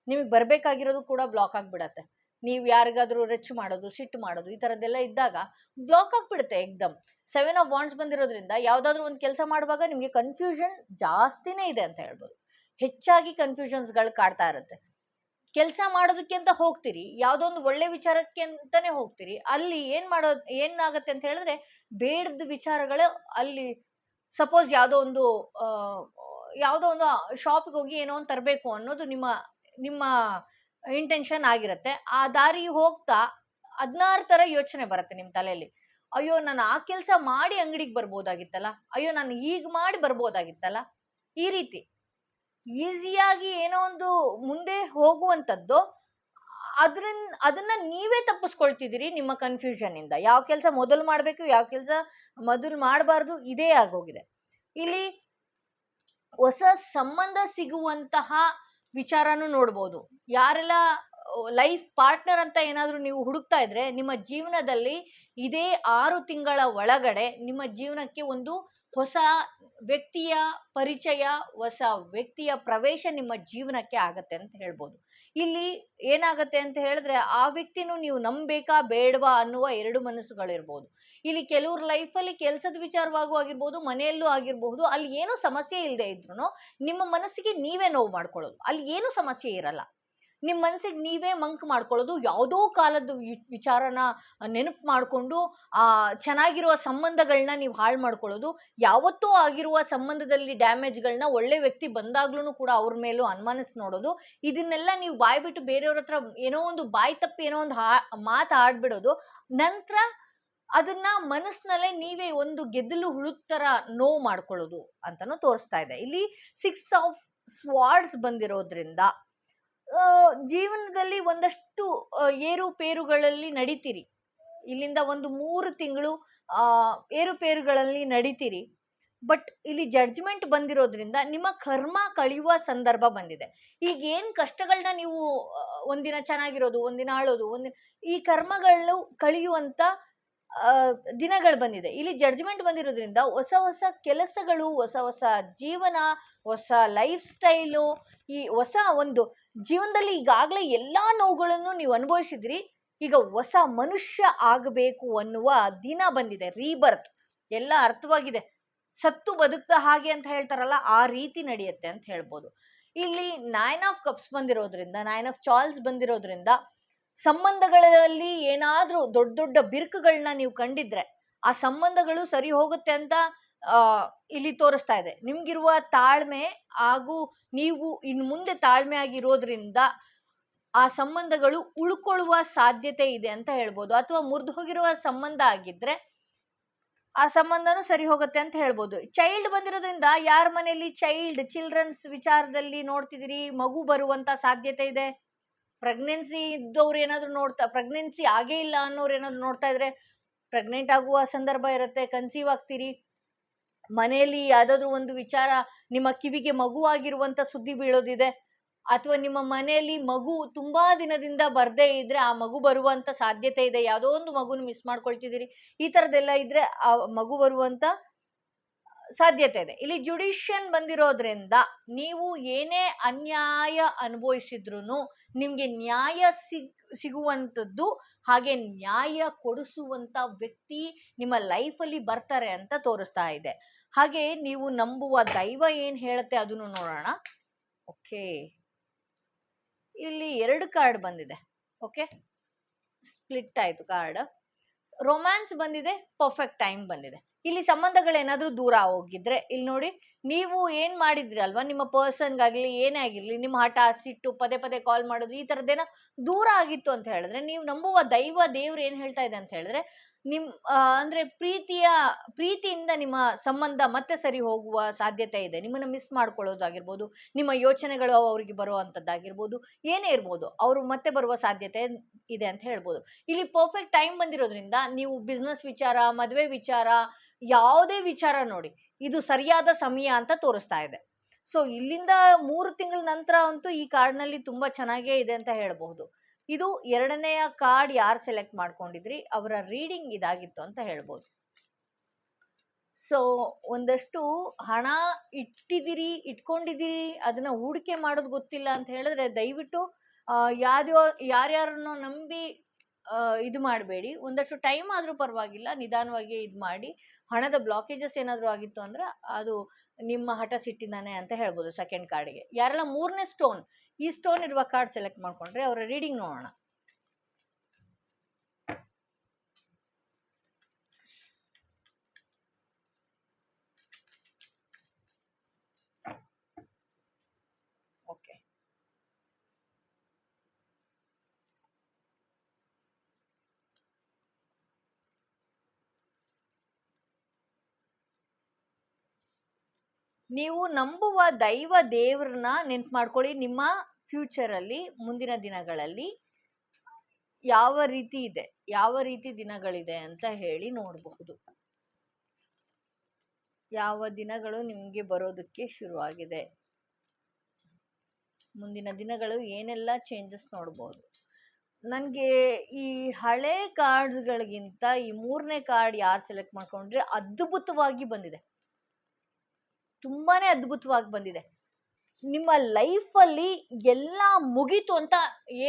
ನಿಮಗೆ ಬರಬೇಕಾಗಿರೋದು ಕೂಡ ಬ್ಲಾಕ್ ಆಗಿಬಿಡತ್ತೆ. ನೀವು ಯಾರಿಗಾದರೂ ರೆಚ್ ಮಾಡೋದು ಸಿಟ್ಟು ಮಾಡೋದು ಈ ಥರದ್ದೆಲ್ಲ ಇದ್ದಾಗ ಬ್ಲಾಕ್ ಆಗಿಬಿಡುತ್ತೆ ಎಕ್ದಮ್ ಸೆವೆನ್ ಆಫ್ ವಾಂಡ್ಸ್ ಬಂದಿರೋದ್ರಿಂದ ಯಾವುದಾದ್ರೂ ಒಂದು ಕೆಲಸ ಮಾಡುವಾಗ ನಿಮಗೆ ಕನ್ಫ್ಯೂಷನ್ ಜಾಸ್ತಿನೇ ಇದೆ ಅಂತ ಹೇಳ್ಬೋದು. ಹೆಚ್ಚಾಗಿ ಕನ್ಫ್ಯೂಷನ್ಸ್ಗಳು ಕಾಡ್ತಾ ಇರುತ್ತೆ. ಕೆಲಸ ಮಾಡೋದಕ್ಕೆ ಅಂತ ಹೋಗ್ತೀರಿ ಯಾವುದೋ ಒಂದು ಒಳ್ಳೆ ವಿಚಾರಕ್ಕೆ ಅಂತಾನೆ ಹೋಗ್ತೀರಿ, ಅಲ್ಲಿ ಏನು ಮಾಡೋದು ಏನಾಗುತ್ತೆ ಅಂತ ಹೇಳಿದ್ರೆ ಬೇಡದ ವಿಚಾರಗಳು ಅಲ್ಲಿ ಸಪೋಸ್ ಯಾವುದೋ ಒಂದು ಯಾವುದೋ ಒಂದು ಶಾಪಿಗೆ ಹೋಗಿ ಏನೋ ಒಂದು ತರಬೇಕು ಅನ್ನೋದು ನಿಮ್ಮ ನಿಮ್ಮ ಇಂಟೆನ್ಷನ್ ಆಗಿರುತ್ತೆ. ಆ ದಾರಿ ಹೋಗ್ತಾ ಹದಿನಾರು ಥರ ಯೋಚನೆ ಬರುತ್ತೆ ನಿಮ್ಮ ತಲೆಯಲ್ಲಿ. ಅಯ್ಯೋ, ನಾನು ಆ ಕೆಲಸ ಮಾಡಿ ಅಂಗಡಿಗೆ ಬರ್ಬೋದಾಗಿತ್ತಲ್ಲ? ಅಯ್ಯೋ, ನಾನು ಈಗ ಮಾಡಿ ಬರ್ಬೋದಾಗಿತ್ತಲ್ಲ? ಈ ರೀತಿ. ಈಸಿಯಾಗಿ ಏನೋ ಒಂದು ಮುಂದೆ ಹೋಗುವಂಥದ್ದು, ಅದ್ರಿಂದ, ಅದನ್ನ ನೀವೇ ತಪ್ಪಿಸ್ಕೊಳ್ತಿದ್ದೀರಿ ನಿಮ್ಮ ಕನ್ಫ್ಯೂಷನ್ ಇಂದ. ಯಾವ ಕೆಲಸ ಮೊದಲು ಮಾಡಬೇಕು, ಯಾವ ಕೆಲಸ ಮೊದಲು ಮಾಡಬಾರ್ದು, ಇದೇ ಆಗೋಗಿದೆ. ಇಲ್ಲಿ ಹೊಸ ಸಂಬಂಧ ಸಿಗುವಂತಹ ವಿಚಾರನೂ ನೋಡ್ಬೋದು. ಯಾರೆಲ್ಲ ಲೈಫ್ ಪಾರ್ಟ್ನರ್ ಅಂತ ಏನಾದರೂ ನೀವು ಹುಡುಕ್ತಾ ಇದ್ರೆ, ನಿಮ್ಮ ಜೀವನದಲ್ಲಿ ಇದೇ ಆರು ತಿಂಗಳ ಒಳಗಡೆ ನಿಮ್ಮ ಜೀವನಕ್ಕೆ ಒಂದು ಹೊಸ ವ್ಯಕ್ತಿಯ ಪರಿಚಯ, ಹೊಸ ವ್ಯಕ್ತಿಯ ಪ್ರವೇಶ ನಿಮ್ಮ ಜೀವನಕ್ಕೆ ಆಗತ್ತೆ ಅಂತ ಹೇಳ್ಬೋದು. ಇಲ್ಲಿ ಏನಾಗತ್ತೆ ಅಂತ ಹೇಳಿದ್ರೆ, ಆ ವ್ಯಕ್ತಿನೂ ನೀವು ನಂಬೇಕಾ ಬೇಡವಾ ಅನ್ನುವ ಎರಡು ಮನಸ್ಸುಗಳಿರ್ಬೋದು. ಇಲ್ಲಿ ಕೆಲವ್ರ ಲೈಫಲ್ಲಿ ಕೆಲಸದ ವಿಚಾರವಾಗೂ ಆಗಿರ್ಬೋದು, ಮನೆಯಲ್ಲೂ ಆಗಿರ್ಬಹುದು ಅಲ್ಲಿ ಏನೂ ಸಮಸ್ಯೆ ಇಲ್ಲದೆ ಇದ್ರು ನಿಮ್ಮ ಮನಸ್ಸಿಗೆ ನೀವೇ ನೋವು ಮಾಡ್ಕೊಳ್ಳೋದು. ಅಲ್ಲಿ ಏನೂ ಸಮಸ್ಯೆ ಇರಲ್ಲ. ನಿಮ್ಮ ಮನಸ್ಸಿಗೆ ನೀವೇ ಮಂಕ್ ಮಾಡ್ಕೊಳ್ಳೋದು, ಯಾವುದೋ ಕಾಲದ ವಿಚಾರನ ನೆನಪು ಮಾಡಿಕೊಂಡು, ಆ, ಚೆನ್ನಾಗಿರುವ ಸಂಬಂಧಗಳನ್ನ ನೀವು ಹಾಳು ಮಾಡ್ಕೊಳ್ಳೋದು. ಯಾವತ್ತೂ ಆಗಿರುವ ಸಂಬಂಧದಲ್ಲಿ ಡ್ಯಾಮೇಜ್ಗಳನ್ನ ಒಳ್ಳೆ ವ್ಯಕ್ತಿ ಬಂದಾಗ್ಲೂ ಕೂಡ ಅವ್ರ ಮೇಲೂ ಅನುಮಾನಿಸಿ ನೋಡೋದು. ಇದನ್ನೆಲ್ಲ ನೀವು ಬಾಯ್ಬಿಟ್ಟು ಬೇರೆಯವ್ರ ಹತ್ರ ಏನೋ ಒಂದು ಬಾಯಿ ತಪ್ಪಿ ಏನೋ ಒಂದು ಹಾ, ಮಾತು ಆಡ್ಬಿಡೋದು. ನಂತರ ಅದನ್ನ ಮನಸ್ಸಿನಲ್ಲೇ ನೀವೇ ಒಂದು ಗೆದ್ದಲು ಹುಳುತ್ತರ ನೋ ಮಾಡ್ಕೊಳ್ಳೋದು ಅಂತಲೂ ತೋರಿಸ್ತಾ ಇದೆ. ಇಲ್ಲಿ ಸಿಕ್ಸ್ ಆಫ್ ಸ್ವಾರ್ಡ್ಸ್ ಬಂದಿರೋದ್ರಿಂದ ಜೀವನದಲ್ಲಿ ಒಂದಷ್ಟು ಏರುಪೇರುಗಳಲ್ಲಿ ನಡೀತೀರಿ. ಇಲ್ಲಿಂದ ಒಂದು ಮೂರು ತಿಂಗಳು ಏರುಪೇರುಗಳಲ್ಲಿ ನಡೀತೀರಿ. ಬಟ್ ಇಲ್ಲಿ ಜಡ್ಜ್ಮೆಂಟ್ ಬಂದಿರೋದ್ರಿಂದ ನಿಮ್ಮ ಕರ್ಮ ಕಳೆಯುವ ಸಂದರ್ಭ ಬಂದಿದೆ. ಈಗ ಏನು ಕಷ್ಟಗಳನ್ನ ನೀವು ಒಂದಿನ ಚೆನ್ನಾಗಿರೋದು ಒಂದಿನ ಆಳೋದು ಒಂದಿನ ಈ ಕರ್ಮಗಳು ಕಳೆಯುವಂತ ಆ, ದಿನಗಳು ಬಂದಿದೆ. ಇಲ್ಲಿ ಜಡ್ಜ್ಮೆಂಟ್ ಬಂದಿರೋದ್ರಿಂದ ಹೊಸ ಹೊಸ ಕೆಲಸಗಳು, ಹೊಸ ಹೊಸ ಜೀವನ, ಹೊಸ ಲೈಫ್ ಸ್ಟೈಲು ಈ ಹೊಸ ಒಂದು ಜೀವನದಲ್ಲಿ ಈಗಾಗಲೇ ಎಲ್ಲ ನೋವುಗಳನ್ನು ನೀವು ಅನುಭವಿಸಿದ್ರಿ. ಈಗ ಹೊಸ ಮನುಷ್ಯ ಆಗಬೇಕು ಅನ್ನುವ ದಿನ ಬಂದಿದೆ. ರೀಬರ್ತ್ ಎಲ್ಲ ಅರ್ಥವಾಗಿದೆ. ಸತ್ತು ಬದುಕ್ತಾ ಹಾಗೆ ಅಂತ ಹೇಳ್ತಾರಲ್ಲ, ಆ ರೀತಿ ನಡೆಯುತ್ತೆ ಅಂತ ಹೇಳ್ಬೋದು. ಇಲ್ಲಿ ನೈನ್ ಆಫ್ ಕಪ್ಸ್ ಬಂದಿರೋದ್ರಿಂದ ನೈನ್ ಆಫ್ ಚಾಲ್ಸ್ ಬಂದಿರೋದ್ರಿಂದ ಸಂಬಂಧಗಳಲ್ಲಿ ಏನಾದರೂ ದೊಡ್ಡ ದೊಡ್ಡ ಬಿರುಕುಗಳನ್ನ ನೀವು ಕಂಡಿದ್ರೆ, ಆ ಸಂಬಂಧಗಳು ಸರಿ ಹೋಗುತ್ತೆ ಅಂತ ಇಲ್ಲಿ ತೋರಿಸ್ತಾ ಇದೆ. ನಿಮ್ಗಿರುವ ತಾಳ್ಮೆ ಹಾಗೂ ನೀವು ಇನ್ನು ಮುಂದೆ ತಾಳ್ಮೆ ಆಗಿರೋದ್ರಿಂದ ಆ ಸಂಬಂಧಗಳು ಉಳ್ಕೊಳ್ಳುವ ಸಾಧ್ಯತೆ ಇದೆ ಅಂತ ಹೇಳ್ಬೋದು. ಅಥವಾ ಮುರಿದು ಹೋಗಿರುವ ಸಂಬಂಧ ಆಗಿದ್ರೆ ಆ ಸಂಬಂಧನೂ ಸರಿ ಹೋಗುತ್ತೆ ಅಂತ ಹೇಳ್ಬೋದು. ಚೈಲ್ಡ್ ಬಂದಿರೋದ್ರಿಂದ ಯಾರ ಮನೆಯಲ್ಲಿ ಚೈಲ್ಡ್, ಚಿಲ್ಡ್ರನ್ಸ್ ವಿಚಾರದಲ್ಲಿ ನೋಡ್ತಿದ್ದೀರಿ ಮಗು ಬರುವಂತ ಸಾಧ್ಯತೆ ಇದೆ? ಪ್ರೆಗ್ನೆನ್ಸಿ ಇದ್ದವ್ರು ಏನಾದರೂ ನೋಡ್ತಾ ಪ್ರೆಗ್ನೆನ್ಸಿ ಆಗೇ ಇಲ್ಲ ಅನ್ನೋರು ಏನಾದರೂ ನೋಡ್ತಾ ಇದ್ರೆ ಪ್ರೆಗ್ನೆಂಟ್ ಆಗುವ ಸಂದರ್ಭ ಇರುತ್ತೆ ಕನ್ಸೀವ್ ಆಗ್ತೀರಿ. ಮನೆಯಲ್ಲಿ ಯಾವುದಾದ್ರೂ ಒಂದು ವಿಚಾರ ನಿಮ್ಮ ಕಿವಿಗೆ ಮಗು ಆಗಿರುವಂತ ಸುದ್ದಿ ಬೀಳೋದಿದೆ, ಅಥವಾ ನಿಮ್ಮ ಮನೆಯಲ್ಲಿ ಮಗು ತುಂಬಾ ದಿನದಿಂದ ಬರದೇ ಇದ್ದರೆ ಆ ಮಗು ಬರುವಂತ ಸಾಧ್ಯತೆ ಇದೆ, ಯಾವುದೋ ಒಂದು ಮಗುನ ಮಿಸ್ ಮಾಡ್ಕೊಳ್ತಿದ್ದೀರಿ. ಈ ಥರದ್ದೆಲ್ಲ ಇದ್ರೆ ಆ ಮಗು ಬರುವಂತ ಸಾಧ್ಯತೆ ಇದೆ. ಇಲ್ಲಿ ಜುಡಿಷಿಯನ್ ಬಂದಿರೋದ್ರಿಂದ ನೀವು ಏನೇ ಅನ್ಯಾಯ ಅನುಭವಿಸಿದ್ರು ನಿಮಗೆ ನ್ಯಾಯ ಸಿಗ್, ಸಿಗುವಂಥದ್ದು ಹಾಗೆ ನ್ಯಾಯ ಕೊಡಿಸುವಂಥ ವ್ಯಕ್ತಿ ನಿಮ್ಮ ಲೈಫಲ್ಲಿ ಬರ್ತಾರೆ ಅಂತ ತೋರಿಸ್ತಾ ಇದೆ. ಹಾಗೆ ನೀವು ನಂಬುವ ದೈವ ಏನು ಹೇಳುತ್ತೆ ಅದನ್ನು ನೋಡೋಣ. ಓಕೆ. ಇಲ್ಲಿ ಎರಡು ಕಾರ್ಡ್ ಬಂದಿದೆ. ಓಕೆ. ಸ್ಪ್ಲಿಟ್ ಆಯಿತು ಕಾರ್ಡ್ ರೊಮ್ಯಾನ್ಸ್ ಬಂದಿದೆ ಪರ್ಫೆಕ್ಟ್ ಟೈಮ್ ಬಂದಿದೆ. ಇಲ್ಲಿ ಸಂಬಂಧಗಳೇನಾದ್ರೂ ದೂರ ಹೋಗಿದ್ರೆ ಇಲ್ಲಿ ನೋಡಿ ನೀವು ಏನ್ ಮಾಡಿದ್ರಿ ಅಲ್ವಾ? ನಿಮ್ಮ ಪರ್ಸನ್ಗಾಗ್ಲಿ ಏನೇ ಆಗಿರ್ಲಿ ನಿಮ್ಮ ಹಠ ಸಿಟ್ಟು ಪದೇ ಪದೇ ಕಾಲ್ ಮಾಡೋದು ಈ ಥರದ್ದೇನೋ ದೂರ ಆಗಿತ್ತು ಅಂತ ಹೇಳಿದ್ರೆ ನೀವು ನಂಬುವ ದೈವ ದೇವ್ರು ಏನ್ ಹೇಳ್ತಾ ಇದೆ ಅಂತ ಹೇಳಿದ್ರೆ ನಿಮ್ ಆ, ಅಂದ್ರೆ ಪ್ರೀತಿಯ ಪ್ರೀತಿಯಿಂದ ನಿಮ್ಮ ಸಂಬಂಧ ಮತ್ತೆ ಸರಿ ಹೋಗುವ ಸಾಧ್ಯತೆ ಇದೆ. ನಿಮ್ಮನ್ನ ಮಿಸ್ ಮಾಡ್ಕೊಳ್ಳೋದಾಗಿರ್ಬೋದು ನಿಮ್ಮ ಯೋಚನೆಗಳು ಅವರಿಗೆ ಬರುವಂಥದ್ದಾಗಿರ್ಬೋದು ಏನೇ ಇರ್ಬೋದು ಅವರು ಮತ್ತೆ ಬರುವ ಸಾಧ್ಯತೆ ಇದೆ ಅಂತ ಹೇಳ್ಬೋದು. ಇಲ್ಲಿ ಪರ್ಫೆಕ್ಟ್ ಟೈಮ್ ಬಂದಿರೋದ್ರಿಂದ ನೀವು ಬಿಸ್ನೆಸ್ ವಿಚಾರ ಮದುವೆ ವಿಚಾರ ಯಾವುದೇ ವಿಚಾರ ನೋಡಿ, ಇದು ಸರಿಯಾದ ಸಮಯ ಅಂತ ತೋರಿಸ್ತಾ ಇದೆ. ಸೊ, ಇಲ್ಲಿಂದ ಮೂರು ತಿಂಗಳ ನಂತರ ಅಂತೂ ಈ ಕಾರ್ಡ್ನಲ್ಲಿ ತುಂಬ ಚೆನ್ನಾಗೇ ಇದೆ ಅಂತ ಹೇಳಬಹುದು. ಇದು ಎರಡನೆಯ ಕಾರ್ಡ್ ಯಾರು ಸೆಲೆಕ್ಟ್ ಮಾಡ್ಕೊಂಡಿದ್ರಿ, ಅವರ ರೀಡಿಂಗ್ ಇದಾಗಿತ್ತು ಅಂತ ಹೇಳ್ಬೋದು ಸೊ, ಒಂದಷ್ಟು ಹಣ ಇಟ್ಟಿದ್ದೀರಿ, ಇಟ್ಕೊಂಡಿದ್ದೀರಿ, ಅದನ್ನ ಹೂಡಿಕೆ ಮಾಡೋದು ಗೊತ್ತಿಲ್ಲ ಅಂತ ಹೇಳಿದ್ರೆ ದಯವಿಟ್ಟು ಯಾರು ಯಾರ್ಯಾರನ್ನು ನಂಬಿ ಇದು ಮಾಡಬೇಡಿ. ಒಂದಷ್ಟು ಟೈಮ್ ಆದರೂ ಪರವಾಗಿಲ್ಲ ನಿಧಾನವಾಗಿ ಇದು ಮಾಡಿ. ಹಣದ ಬ್ಲಾಕೇಜಸ್ ಏನಾದರೂ ಆಗಿತ್ತು ಅಂದ್ರೆ ಅದು ನಿಮ್ಮ ಹಠ ಸಿಟ್ಟಿನಾನೆ ಅಂತ ಹೇಳ್ಬೋದು ಸೆಕೆಂಡ್ ಕಾರ್ಡಿಗೆ ಯಾರೆಲ್ಲ ಮೂರನೇ ಸ್ಟೋನ್ ಈ ಸ್ಟೋನ್ ಇರುವ ಕಾರ್ಡ್ ಸೆಲೆಕ್ಟ್ ಮಾಡ್ಕೊಂಡ್ರೆ ಅವರ ರೀಡಿಂಗ್ ನೋಡೋಣ ಓಕೆ ನೀವು ನಂಬುವ ದೈವ ದೇವ್ರನ್ನ ನೆನ್ಪು ಮಾಡ್ಕೊಳ್ಳಿ ನಿಮ್ಮ ಫ್ಯೂಚರಲ್ಲಿ, ಮುಂದಿನ ದಿನಗಳಲ್ಲಿ. ಯಾವ ರೀತಿ ಇದೆ, ಯಾವ ರೀತಿ ದಿನಗಳಿದೆ ಅಂತ ಹೇಳಿ ನೋಡಬಹುದು. ಯಾವ ದಿನಗಳು ನಿಮಗೆ ಬರೋದಕ್ಕೆ ಶುರುವಾಗಿದೆ. ಮುಂದಿನ ದಿನಗಳು ಏನೆಲ್ಲ ಚೇಂಜಸ್ ನೋಡ್ಬೋದು. ನನಗೆ ಈ ಹಳೆ ಕಾರ್ಡ್ಸ್ಗಳಿಗಿಂತ ಈ ಮೂರನೇ ಕಾರ್ಡ್ ಯಾರು ಸೆಲೆಕ್ಟ್ ಮಾಡ್ಕೊಂಡ್ರೆ ಅದ್ಭುತವಾಗಿ ಬಂದಿದೆ. ತುಂಬಾನೇ ಅದ್ಭುತವಾಗಿ ಬಂದಿದೆ. ನಿಮ್ಮ ಲೈಫಲ್ಲಿ ಎಲ್ಲ ಮುಗೀತು ಅಂತ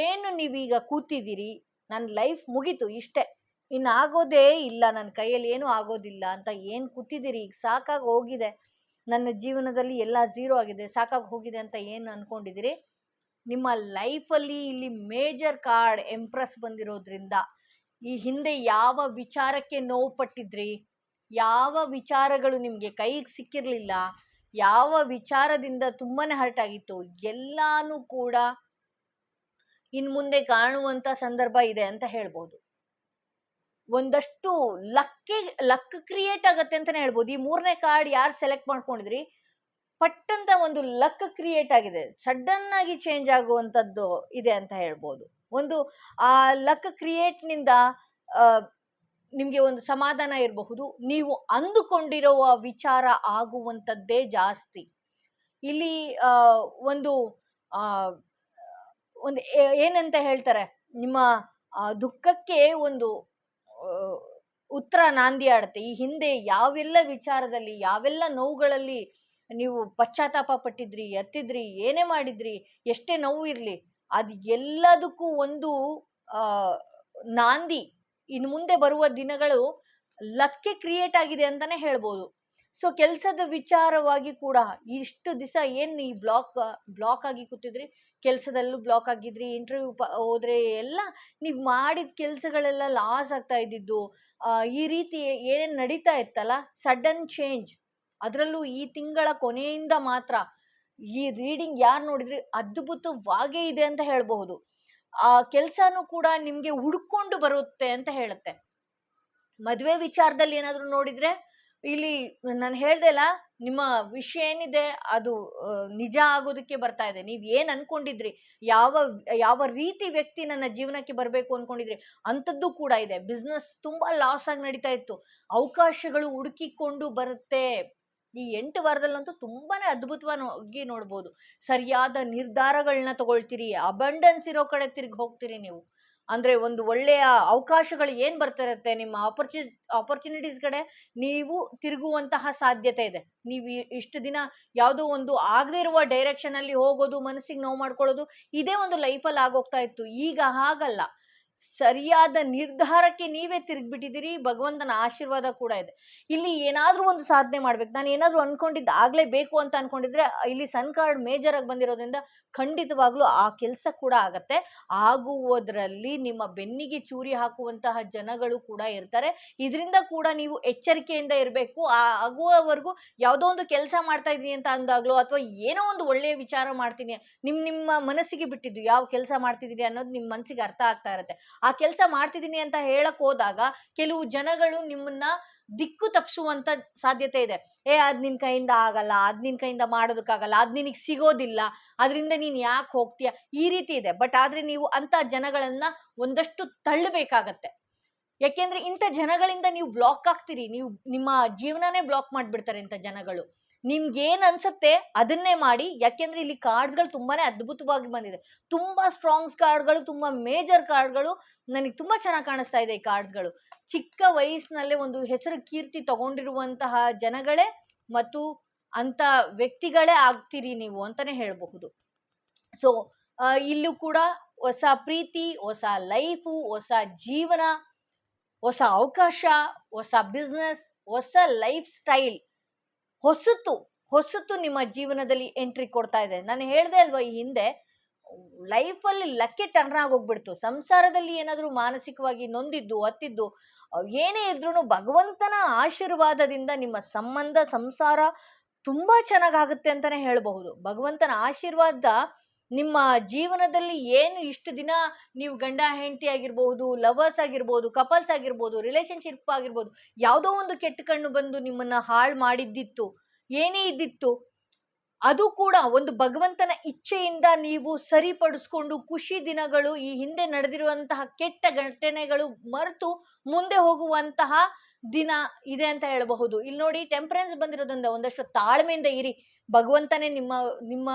ಏನು ನೀವೀಗ ಕೂತಿದ್ದೀರಿ? ನನ್ನ ಲೈಫ್ ಮುಗೀತು ಇಷ್ಟೇ. ಇನ್ನು ಆಗೋದೇ ಇಲ್ಲ, ನನ್ನ ಕೈಯಲ್ಲಿ ಏನೂ ಆಗೋದಿಲ್ಲ ಅಂತ ಏನು ಕೂತಿದ್ದೀರಿ? ಈಗ ಸಾಕಾಗಿ ಹೋಗಿದೆ. ನನ್ನ ಜೀವನದಲ್ಲಿ ಎಲ್ಲ ಝೀರೋ ಆಗಿದೆ. ಸಾಕಾಗಿ ಹೋಗಿದೆ ಅಂತ ಏನು ಅನ್ಕೊಂಡಿದ್ದೀರಿ? ನಿಮ್ಮ ಲೈಫಲ್ಲಿ ಇಲ್ಲಿ ಮೇಜರ್ ಕಾರ್ಡ್ ಎಂಪ್ರೆಸ್ ಬಂದಿರೋದ್ರಿಂದ ಈ ಹಿಂದೆ ಯಾವ ವಿಚಾರಕ್ಕೆ ನೋವು ಪಟ್ಟಿದ್ರಿ? ಯಾವ ವಿಚಾರಗಳು ನಿಮಗೆ ಕೈಗೆ ಸಿಕ್ಕಿರಲಿಲ್ಲ, ಯಾವ ವಿಚಾರದಿಂದ ತುಂಬಾ ಹರ್ಟ್ ಆಗಿತ್ತು, ಎಲ್ಲಾನು ಕೂಡ ಇನ್ ಮುಂದೆ ಕಾಣುವಂತ ಸಂದರ್ಭ ಇದೆ ಅಂತ ಹೇಳ್ಬೋದು. ಒಂದಷ್ಟು ಲಕ್ಕೆ, ಲಕ್ ಕ್ರಿಯೇಟ್ ಆಗತ್ತೆ ಅಂತಾನೆ ಹೇಳ್ಬೋದು. ಈ ಮೂರನೇ ಕಾರ್ಡ್ ಯಾರು ಸೆಲೆಕ್ಟ್ ಮಾಡ್ಕೊಂಡಿದ್ರಿ? ಪಟ್ಟಂತ ಒಂದು ಲಕ್ ಕ್ರಿಯೇಟ್ ಆಗಿದೆ. ಸಡನ್ ಆಗಿ ಚೇಂಜ್ ಆಗುವಂಥದ್ದು ಇದೆ ಅಂತ ಹೇಳ್ಬೋದು. ಒಂದು ಆ ಲಕ್ ಕ್ರಿಯೇಟ್ನಿಂದ ನಿಮಗೆ ಒಂದು ಸಮಾಧಾನ ಇರಬಹುದು. ನೀವು ಅಂದುಕೊಂಡಿರುವ ವಿಚಾರ ಆಗುವಂಥದ್ದೇ ಜಾಸ್ತಿ. ಇಲ್ಲಿ ಒಂದು ಒಂದು ಏನಂತ ಹೇಳ್ತಾರೆ? ನಿಮ್ಮ ದುಃಖಕ್ಕೆ ಒಂದು ಉತ್ತರ ನಾಂದಿ ಆಡುತ್ತೆ. ಈ ಹಿಂದೆ ಯಾವೆಲ್ಲ ವಿಚಾರದಲ್ಲಿ, ಯಾವೆಲ್ಲ ನೋವುಗಳಲ್ಲಿ ನೀವು ಪಶ್ಚಾತ್ತಾಪ ಪಟ್ಟಿದ್ರಿ, ಎತ್ತಿದ್ರಿ, ಏನೇ ಮಾಡಿದ್ರಿ, ಎಷ್ಟೇ ನೋವು ಇರಲಿ, ಅದು ಎಲ್ಲದಕ್ಕೂ ಒಂದು ನಾಂದಿ. ಇನ್ನು ಮುಂದೆ ಬರುವ ದಿನಗಳು ಲಕ್ಕೆ ಕ್ರಿಯೇಟ್ ಆಗಿದೆ ಅಂತಾನೆ ಹೇಳ್ಬೋದು. ಸೊ ಕೆಲಸದ ವಿಚಾರವಾಗಿ ಕೂಡ ಇಷ್ಟು ದಿವಸ ಏನು ಈ ಬ್ಲಾಕ್ ಬ್ಲಾಕ್ ಆಗಿ ಕೂತಿದ್ರಿ? ಕೆಲಸದಲ್ಲೂ ಬ್ಲಾಕ್ ಆಗಿದ್ರಿ ಇಂಟರ್ವ್ಯೂ ಪ, ಹೋದ್ರೆ ಎಲ್ಲ ನೀವು ಮಾಡಿದ ಕೆಲಸಗಳೆಲ್ಲ ಲಾಸ್ ಆಗ್ತಾ ಇದ್ದಿದ್ದು ಈ ರೀತಿ ಏನೇನು ನಡೀತಾ ಇತ್ತಲ್ಲ? ಸಡನ್ ಚೇಂಜ್ ಅದರಲ್ಲೂ ಈ ತಿಂಗಳ ಕೊನೆಯಿಂದ ಮಾತ್ರ ಈ ರೀಡಿಂಗ್ ಯಾರು ನೋಡಿದ್ರಿ? ಅದ್ಭುತವಾಗೇ ಇದೆ ಅಂತ ಹೇಳಬಹುದು. ಆ ಕೆಲಸನೂ ಕೂಡ ನಿಮಗೆ ಹುಡ್ಕೊಂಡು ಬರುತ್ತೆ ಅಂತ ಹೇಳುತ್ತೆ. ಮದುವೆ ವಿಚಾರದಲ್ಲಿ ಏನಾದರೂ ನೋಡಿದ್ರೆ, ಇಲ್ಲಿ ನಾನು ಹೇಳ್ದೆ ಅಲ್ಲ, ನಿಮ್ಮ ವಿಷಯ ಏನಿದೆ, ಅದು ನಿಜ ಆಗೋದಕ್ಕೆ ಬರ್ತಾ ಇದೆ. ನೀವು ಏನು ಅನ್ಕೊಂಡಿದ್ರಿ? ಯಾವ ಯಾವ ರೀತಿ ವ್ಯಕ್ತಿ ನನ್ನ ಜೀವನಕ್ಕೆ ಬರಬೇಕು ಅನ್ಕೊಂಡಿದ್ರಿ? ಅಂಥದ್ದು ಕೂಡ ಇದೆ. ಬಿಸ್ನೆಸ್ ತುಂಬ ಲಾಸ್ ಆಗಿ ನಡೀತಾ ಇತ್ತು. ಅವಕಾಶಗಳು ಹುಡುಕಿಕೊಂಡು ಬರುತ್ತೆ. ಈ ಎಂಟು ವಾರದಲ್ಲಂತೂ ತುಂಬಾನೇ ಅದ್ಭುತವಾಗಿ ನೋಡ್ಬೋದು. ಸರಿಯಾದ ನಿರ್ಧಾರಗಳನ್ನ ತಗೊಳ್ತೀರಿ ಅಬಂಡೆನ್ಸ್ ಇರೋ ಕಡೆ ತಿರ್ಗಿ ಹೋಗ್ತೀರಿ ನೀವು. ಅಂದ್ರೆ ಒಂದು ಒಳ್ಳೆಯ ಅವಕಾಶಗಳು ಏನು ಬರ್ತಿರುತ್ತೆ ನಿಮ್ಮ ಆಪರ್ಚು ಆಪರ್ಚುನಿಟೀಸ್ ಕಡೆ? ನೀವು ತಿರುಗುವಂತಹ ಸಾಧ್ಯತೆ ಇದೆ. ನೀವು ಇಷ್ಟು ದಿನ ಯಾವುದೋ ಒಂದು ಆಗದೇ ಇರುವ ಡೈರೆಕ್ಷನ್ ಅಲ್ಲಿ ಹೋಗೋದು, ಮನಸ್ಸಿಗೆ ನೋವು ಮಾಡ್ಕೊಳ್ಳೋದು, ಇದೇ ಒಂದು ಲೈಫಲ್ಲಿ ಆಗೋಗ್ತಾ ಇತ್ತು. ಈಗ ಹಾಗಲ್ಲ. ಸರಿಯಾದ ನಿರ್ಧಾರಕ್ಕೆ ನೀವೇ ತಿರುಗ್ಬಿಟ್ಟಿದ್ದೀರಿ, ಭಗವಂತನ ಆಶೀರ್ವಾದ ಕೂಡ ಇದೆ. ಇಲ್ಲಿ ಏನಾದರೂ ಒಂದು ಸಾಧನೆ ಮಾಡ್ಬೇಕು. ನಾನು ಏನಾದರೂ ಅನ್ಕೊಂಡಿದ್ದು ಆಗ್ಲೇ ಬೇಕು ಅಂತ ಅನ್ಕೊಂಡಿದ್ರೆ, ಇಲ್ಲಿ ಸನ್ ಕಾರ್ಡ್ ಮೇಜರ್ ಆಗಿ ಬಂದಿರೋದ್ರಿಂದ ಖಂಡಿತವಾಗ್ಲೂ ಆ ಕೆಲಸ ಕೂಡ ಆಗತ್ತೆ. ಆಗುವುದರಲ್ಲಿ ನಿಮ್ಮ ಬೆನ್ನಿಗೆ ಚೂರಿ ಹಾಕುವಂತಹ ಜನಗಳು ಕೂಡ ಇರ್ತಾರೆ. ಇದರಿಂದ ಕೂಡ ನೀವು ಎಚ್ಚರಿಕೆಯಿಂದ ಇರಬೇಕು. ಆಗುವವರೆಗೂ ಯಾವುದೋ ಒಂದು ಕೆಲಸ ಮಾಡ್ತಾ ಇದ್ದೀನಿ ಅಂತ ಅಂದಾಗ್ಲೋ ಅಥವಾ ಏನೋ ಒಂದು ಒಳ್ಳೆಯ ವಿಚಾರ ಮಾಡ್ತೀನಿ ನಿಮ್ಮ ನಿಮ್ಮ ಮನಸ್ಸಿಗೆ ಬಿಟ್ಟಿದ್ದು ಯಾವ ಕೆಲಸ ಮಾಡ್ತಿದ್ದೀರಿ ಅನ್ನೋದು ನಿಮ್ಮ ಮನಸ್ಸಿಗೆ ಅರ್ಥ ಆಗ್ತಾ ಇರುತ್ತೆ. ಆ ಕೆಲಸ ಮಾಡ್ತಿದ್ದೀನಿ ಅಂತ ಹೇಳಕ್ ಹೋದಾಗ ಕೆಲವು ಜನಗಳು ನಿಮ್ಮನ್ನ ದಿಕ್ಕು ತಪ್ಪಿಸುವಂತ ಸಾಧ್ಯತೆ ಇದೆ. ಏ, ಅದ್ ನಿನ್ ಕೈಯಿಂದ ಆಗಲ್ಲ, ಅದ್ ನಿನ್ ಕೈಯಿಂದ ಮಾಡೋದಕ್ಕಾಗಲ್ಲ, ಅದ್ ನಿನಗೆ ಸಿಗೋದಿಲ್ಲ, ಅದರಿಂದ ನೀನ್ ಯಾಕೆ ಹೋಗ್ತೀಯ? ಈ ರೀತಿ ಇದೆ. ಬಟ್ ಆದ್ರೆ ನೀವು ಅಂತ ಜನಗಳನ್ನ ಒಂದಷ್ಟು ತಳ್ಳಬೇಕಾಗತ್ತೆ. ಯಾಕೆಂದ್ರೆ ಇಂಥ ಜನಗಳಿಂದ ನೀವು ಬ್ಲಾಕ್ ಆಗ್ತೀರಿ. ನೀವು ನಿಮ್ಮ ಜೀವನನೇ ಬ್ಲಾಕ್ ಮಾಡಿಬಿಡ್ತಾರೆ ಇಂಥ ಜನಗಳು. ನಿಮ್ಗೆ ಏನ್ ಅನ್ಸುತ್ತೆ ಅದನ್ನೇ ಮಾಡಿ. ಯಾಕೆಂದ್ರೆ ಇಲ್ಲಿ ಕಾರ್ಡ್ಸ್ಗಳು ತುಂಬಾನೇ ಅದ್ಭುತವಾಗಿ ಬಂದಿದೆ. ತುಂಬಾ ಸ್ಟ್ರಾಂಗ್ಸ್ ಕಾರ್ಡ್ಗಳು ತುಂಬಾ ಮೇಜರ್ ಕಾರ್ಡ್ಗಳು ನನಗೆ ತುಂಬಾ ಚೆನ್ನಾಗಿ ಕಾಣಿಸ್ತಾ ಇದೆ ಈ ಕಾರ್ಡ್ಸ್ಗಳು ಚಿಕ್ಕ ವಯಸ್ಸಿನಲ್ಲೇ ಒಂದು ಹೆಸರು ಕೀರ್ತಿ ತಗೊಂಡಿರುವಂತಹ ಜನಗಳೇ ಮತ್ತು ಅಂತ ವ್ಯಕ್ತಿಗಳೇ ಆಗ್ತೀರಿ ನೀವು ಅಂತಾನೆ ಹೇಳಬಹುದು. ಸೊ ಇಲ್ಲೂ ಕೂಡ ಹೊಸ ಪ್ರೀತಿ, ಹೊಸ ಲೈಫು ಹೊಸ ಜೀವನ, ಹೊಸ ಅವಕಾಶ, ಹೊಸ ಬಿಸ್ನೆಸ್ ಹೊಸ ಲೈಫ್ ಸ್ಟೈಲ್ ಹೊಸತು ಹೊಸತು ನಿಮ್ಮ ಜೀವನದಲ್ಲಿ ಎಂಟ್ರಿ ಕೊಡ್ತಾ ಇದೆ. ನಾನು ಹೇಳ್ದೆ ಅಲ್ವಾ ಈ ಹಿಂದೆ ಲೈಫಲ್ಲಿ ಲಕ್ಕೆ ಟರ್ನ್ ಆಗೋಗ್ಬಿಡ್ತು ಸಂಸಾರದಲ್ಲಿ ಏನಾದರೂ ಮಾನಸಿಕವಾಗಿ ನೊಂದಿದ್ದು, ಹತ್ತಿದ್ದು, ಏನೇ ಇದ್ರೂ ಭಗವಂತನ ಆಶೀರ್ವಾದದಿಂದ ನಿಮ್ಮ ಸಂಬಂಧ, ಸಂಸಾರ ತುಂಬಾ ಚೆನ್ನಾಗಾಗುತ್ತೆ ಅಂತಾನೆ ಹೇಳಬಹುದು. ಭಗವಂತನ ಆಶೀರ್ವಾದ ನಿಮ್ಮ ಜೀವನದಲ್ಲಿ ಏನು ಇಷ್ಟು ದಿನ ನೀವು ಗಂಡ ಹೆಂಡತಿ ಆಗಿರ್ಬೋದು ಲವರ್ಸ್ ಆಗಿರ್ಬೋದು ಕಪಲ್ಸ್ ಆಗಿರ್ಬೋದು ರಿಲೇಶನ್ಶಿಪ್ ಆಗಿರ್ಬೋದು, ಯಾವುದೋ ಒಂದು ಕೆಟ್ಟ ಕಣ್ಣು ಬಂದು ನಿಮ್ಮನ್ನ ಹಾಳು ಮಾಡಿದ್ದಿತ್ತು, ಏನೇ ಇದ್ದಿತ್ತು, ಅದು ಕೂಡ ಒಂದು ಭಗವಂತನ ಇಚ್ಛೆಯಿಂದ ನೀವು ಸರಿಪಡಿಸ್ಕೊಂಡು ಖುಷಿ ದಿನಗಳು ಈ ಹಿಂದೆ ನಡೆದಿರುವಂತಹ ಕೆಟ್ಟ ಘಟನೆಗಳು ಮರೆತು ಮುಂದೆ ಹೋಗುವಂತಹ ದಿನ ಇದೆ ಅಂತ ಹೇಳಬಹುದು. ಇಲ್ಲಿ ನೋಡಿ ಟೆಂಪರೆನ್ಸ್ ಬಂದಿರೋದ್ರಿಂದ ಒಂದಷ್ಟು ತಾಳ್ಮೆಯಿಂದ ಇರಿ. ಭಗವಂತನೇ ನಿಮ್ಮ ನಿಮ್ಮ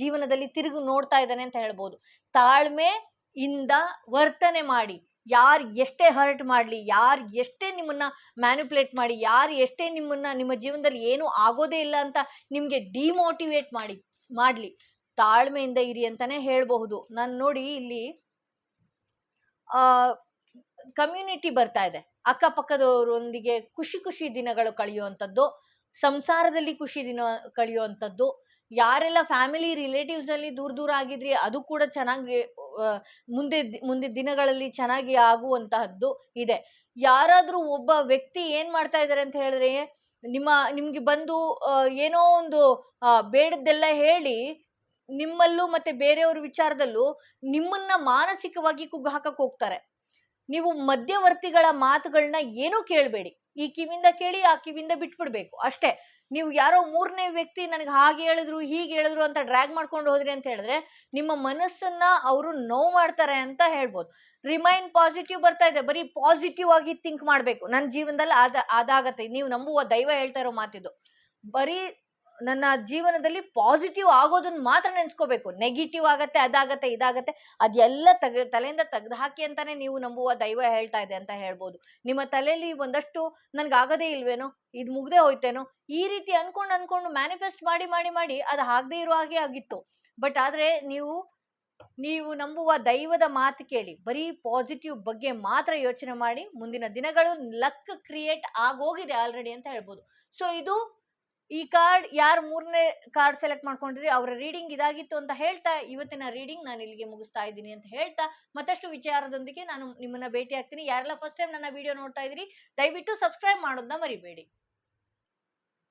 ಜೀವನದಲ್ಲಿ ತಿರುಗಿ ನೋಡ್ತಾ ಇದ್ದಾನೆ ಅಂತ ಹೇಳ್ಬೋದು. ತಾಳ್ಮೆ ಇಂದ ವರ್ತನೆ ಮಾಡಿ. ಯಾರು ಎಷ್ಟೇ ಹರ್ಟ್ ಮಾಡಲಿ, ಯಾರು ಎಷ್ಟೇ ನಿಮ್ಮನ್ನ ಮ್ಯಾನಿಪುಲೇಟ್ ಮಾಡಿ, ಯಾರು ಎಷ್ಟೇ ನಿಮ್ಮನ್ನ, ನಿಮ್ಮ ಜೀವನದಲ್ಲಿ ಏನೂ ಆಗೋದೇ ಇಲ್ಲ ಅಂತ ನಿಮಗೆ ಡಿಮೋಟಿವೇಟ್ ಮಾಡಿ, ಮಾಡಲಿ. ತಾಳ್ಮೆಯಿಂದ ಇರಿ ಅಂತಾನೆ ಹೇಳಬಹುದು. ನಾನು ನೋಡಿ ಇಲ್ಲಿ ಕಮ್ಯುನಿಟಿ ಬರ್ತಾ ಇದೆ. ಅಕ್ಕಪಕ್ಕದವರೊಂದಿಗೆ ಖುಷಿ ಖುಷಿ ದಿನಗಳು ಕಳೆಯುವಂಥದ್ದು. ಸಂಸಾರದಲ್ಲಿ ಖುಷಿ ದಿನ ಕಳೆಯುವಂಥದ್ದು. ಯಾರೆಲ್ಲ ಫ್ಯಾಮಿಲಿ ರಿಲೇಟಿವ್ಸ್ ಅಲ್ಲಿ ದೂರ ದೂರ ಆಗಿದ್ರಿ ಅದು ಕೂಡ ಚೆನ್ನಾಗಿ ಮುಂದೆ ಮುಂದೆ ದಿನಗಳಲ್ಲಿ ಚೆನ್ನಾಗಿ ಆಗುವಂತಹದ್ದು ಇದೆ. ಯಾರಾದ್ರೂ ಒಬ್ಬ ವ್ಯಕ್ತಿ ಏನ್ ಮಾಡ್ತಾ ಇದ್ದಾರೆ ಅಂತ ಹೇಳಿದ್ರೆ, ನಿಮ್ಮ, ನಿಮ್ಗೆ ಬಂದು ಏನೋ ಒಂದು ಬೇಡದ್ದೆಲ್ಲ ಹೇಳಿ, ನಿಮ್ಮಲ್ಲೂ ಮತ್ತೆ ಬೇರೆಯವ್ರ ವಿಚಾರದಲ್ಲೂ ನಿಮ್ಮನ್ನ ಮಾನಸಿಕವಾಗಿ ಕುಗ್ಗು ಹಾಕಕ್ಕೆ ಹೋಗ್ತಾರೆ. ನೀವು ಮಧ್ಯವರ್ತಿಗಳ ಮಾತುಗಳನ್ನ ಏನೂ ಕೇಳಬೇಡಿ. ಈ ಕಿವಿಂದ ಕೇಳಿ ಆ ಕಿವಿಂದ ಬಿಟ್ಬಿಡ್ಬೇಕು. ಅಷ್ಟೇ. ನೀವು ಯಾರೋ ಮೂರನೇ ವ್ಯಕ್ತಿ ನನಗೆ ಹಾಗೆ ಹೇಳಿದ್ರು, ಹೀಗೆ ಹೇಳಿದ್ರು ಅಂತ ಡ್ರ್ಯಾಗ್ ಮಾಡ್ಕೊಂಡು ಹೋದ್ರಿ ಅಂತ ಹೇಳಿದ್ರೆ ನಿಮ್ಮ ಮನಸ್ಸನ್ನ ಅವರು ನೋವು ಮಾಡ್ತಾರೆ ಅಂತ ಹೇಳ್ಬೋದು. ರಿಮೈನ್ ಪಾಸಿಟಿವ್ ಬರ್ತಾ ಇದೆ. ಬರೀ ಪಾಸಿಟಿವ್ ಆಗಿ ಥಿಂಕ್ ಮಾಡಬೇಕು. ನನ್ನ ಜೀವನದಲ್ಲಿ ಅದ ಅದಾಗತ್ತೆ. ನೀವು ನಂಬುವ ದೈವ ಹೇಳ್ತಾ ಇರೋ ಮಾತಿದು. ಬರೀ ನನ್ನ ಜೀವನದಲ್ಲಿ ಪಾಸಿಟಿವ್ ಆಗೋದನ್ನ ಮಾತ್ರ ನೆನ್ಸ್ಕೋಬೇಕು. ನೆಗೆಟಿವ್ ಆಗತ್ತೆ, ಅದಾಗತ್ತೆ, ಇದಾಗತ್ತೆ ಅದೆಲ್ಲ ತೆಗೆ, ತಲೆಯಿಂದ ತೆಗೆದು ಹಾಕಿ ಅಂತಾನೆ ನೀವು ನಂಬುವ ದೈವ ಹೇಳ್ತಾ ಇದೆ ಅಂತ ಹೇಳ್ಬೋದು. ನಿಮ್ಮ ತಲೆಯಲ್ಲಿ ಒಂದಷ್ಟು ನನ್ಗೆ ಆಗದೇ ಇಲ್ವೇನೋ, ಇದು ಮುಗ್ದೇ ಹೋಯ್ತೇನೋ ಈ ರೀತಿ ಅನ್ಕೊಂಡು ಅನ್ಕೊಂಡು ಮ್ಯಾನಿಫೆಸ್ಟ್ ಮಾಡಿ ಮಾಡಿ ಮಾಡಿ ಅದು ಆಗದೇ ಇರೋ ಹಾಗೆ ಆಗಿತ್ತು. ಬಟ್ ಆದ್ರೆ ನೀವು ನೀವು ನಂಬುವ ದೈವದ ಮಾತು ಕೇಳಿ, ಬರೀ ಪಾಸಿಟಿವ್ ಬಗ್ಗೆ ಮಾತ್ರ ಯೋಚನೆ ಮಾಡಿ ಮುಂದಿನ ದಿನಗಳು ಲಕ್ ಕ್ರಿಯೇಟ್ ಆಗೋಗಿದೆ ಆಲ್ರೆಡಿ ಅಂತ ಹೇಳ್ಬೋದು. ಸೊ ಇದು ಈ ಕಾರ್ಡ್ ಯಾರು ಮೂರನೇ ಕಾರ್ಡ್ ಸೆಲೆಕ್ಟ್ ಮಾಡ್ಕೊಂಡ್ರಿ, ಅವರ ರೀಡಿಂಗ್ ಇದಾಗಿತ್ತು ಅಂತ ಹೇಳ್ತಾ ಇವತ್ತಿನ ರೀಡಿಂಗ್ ನಾನು ಇಲ್ಲಿಗೆ ಮುಗಿಸ್ತಾ ಇದ್ದೀನಿ ಅಂತ ಹೇಳ್ತಾ ಮತ್ತಷ್ಟು ವಿಚಾರದೊಂದಿಗೆ ನಾನು ನಿಮ್ಮನ್ನ ಭೇಟಿ ಆಗ್ತೀನಿ ಯಾರೆಲ್ಲ ಫಸ್ಟ್ ಟೈಮ್ ನನ್ನ ವಿಡಿಯೋ ನೋಡ್ತಾ ಇದ್ದೀರಿ, ದಯವಿಟ್ಟು ಸಬ್ಸ್ಕ್ರೈಬ್ ಮಾಡೋದನ್ನ ಮರಿಬೇಡಿ.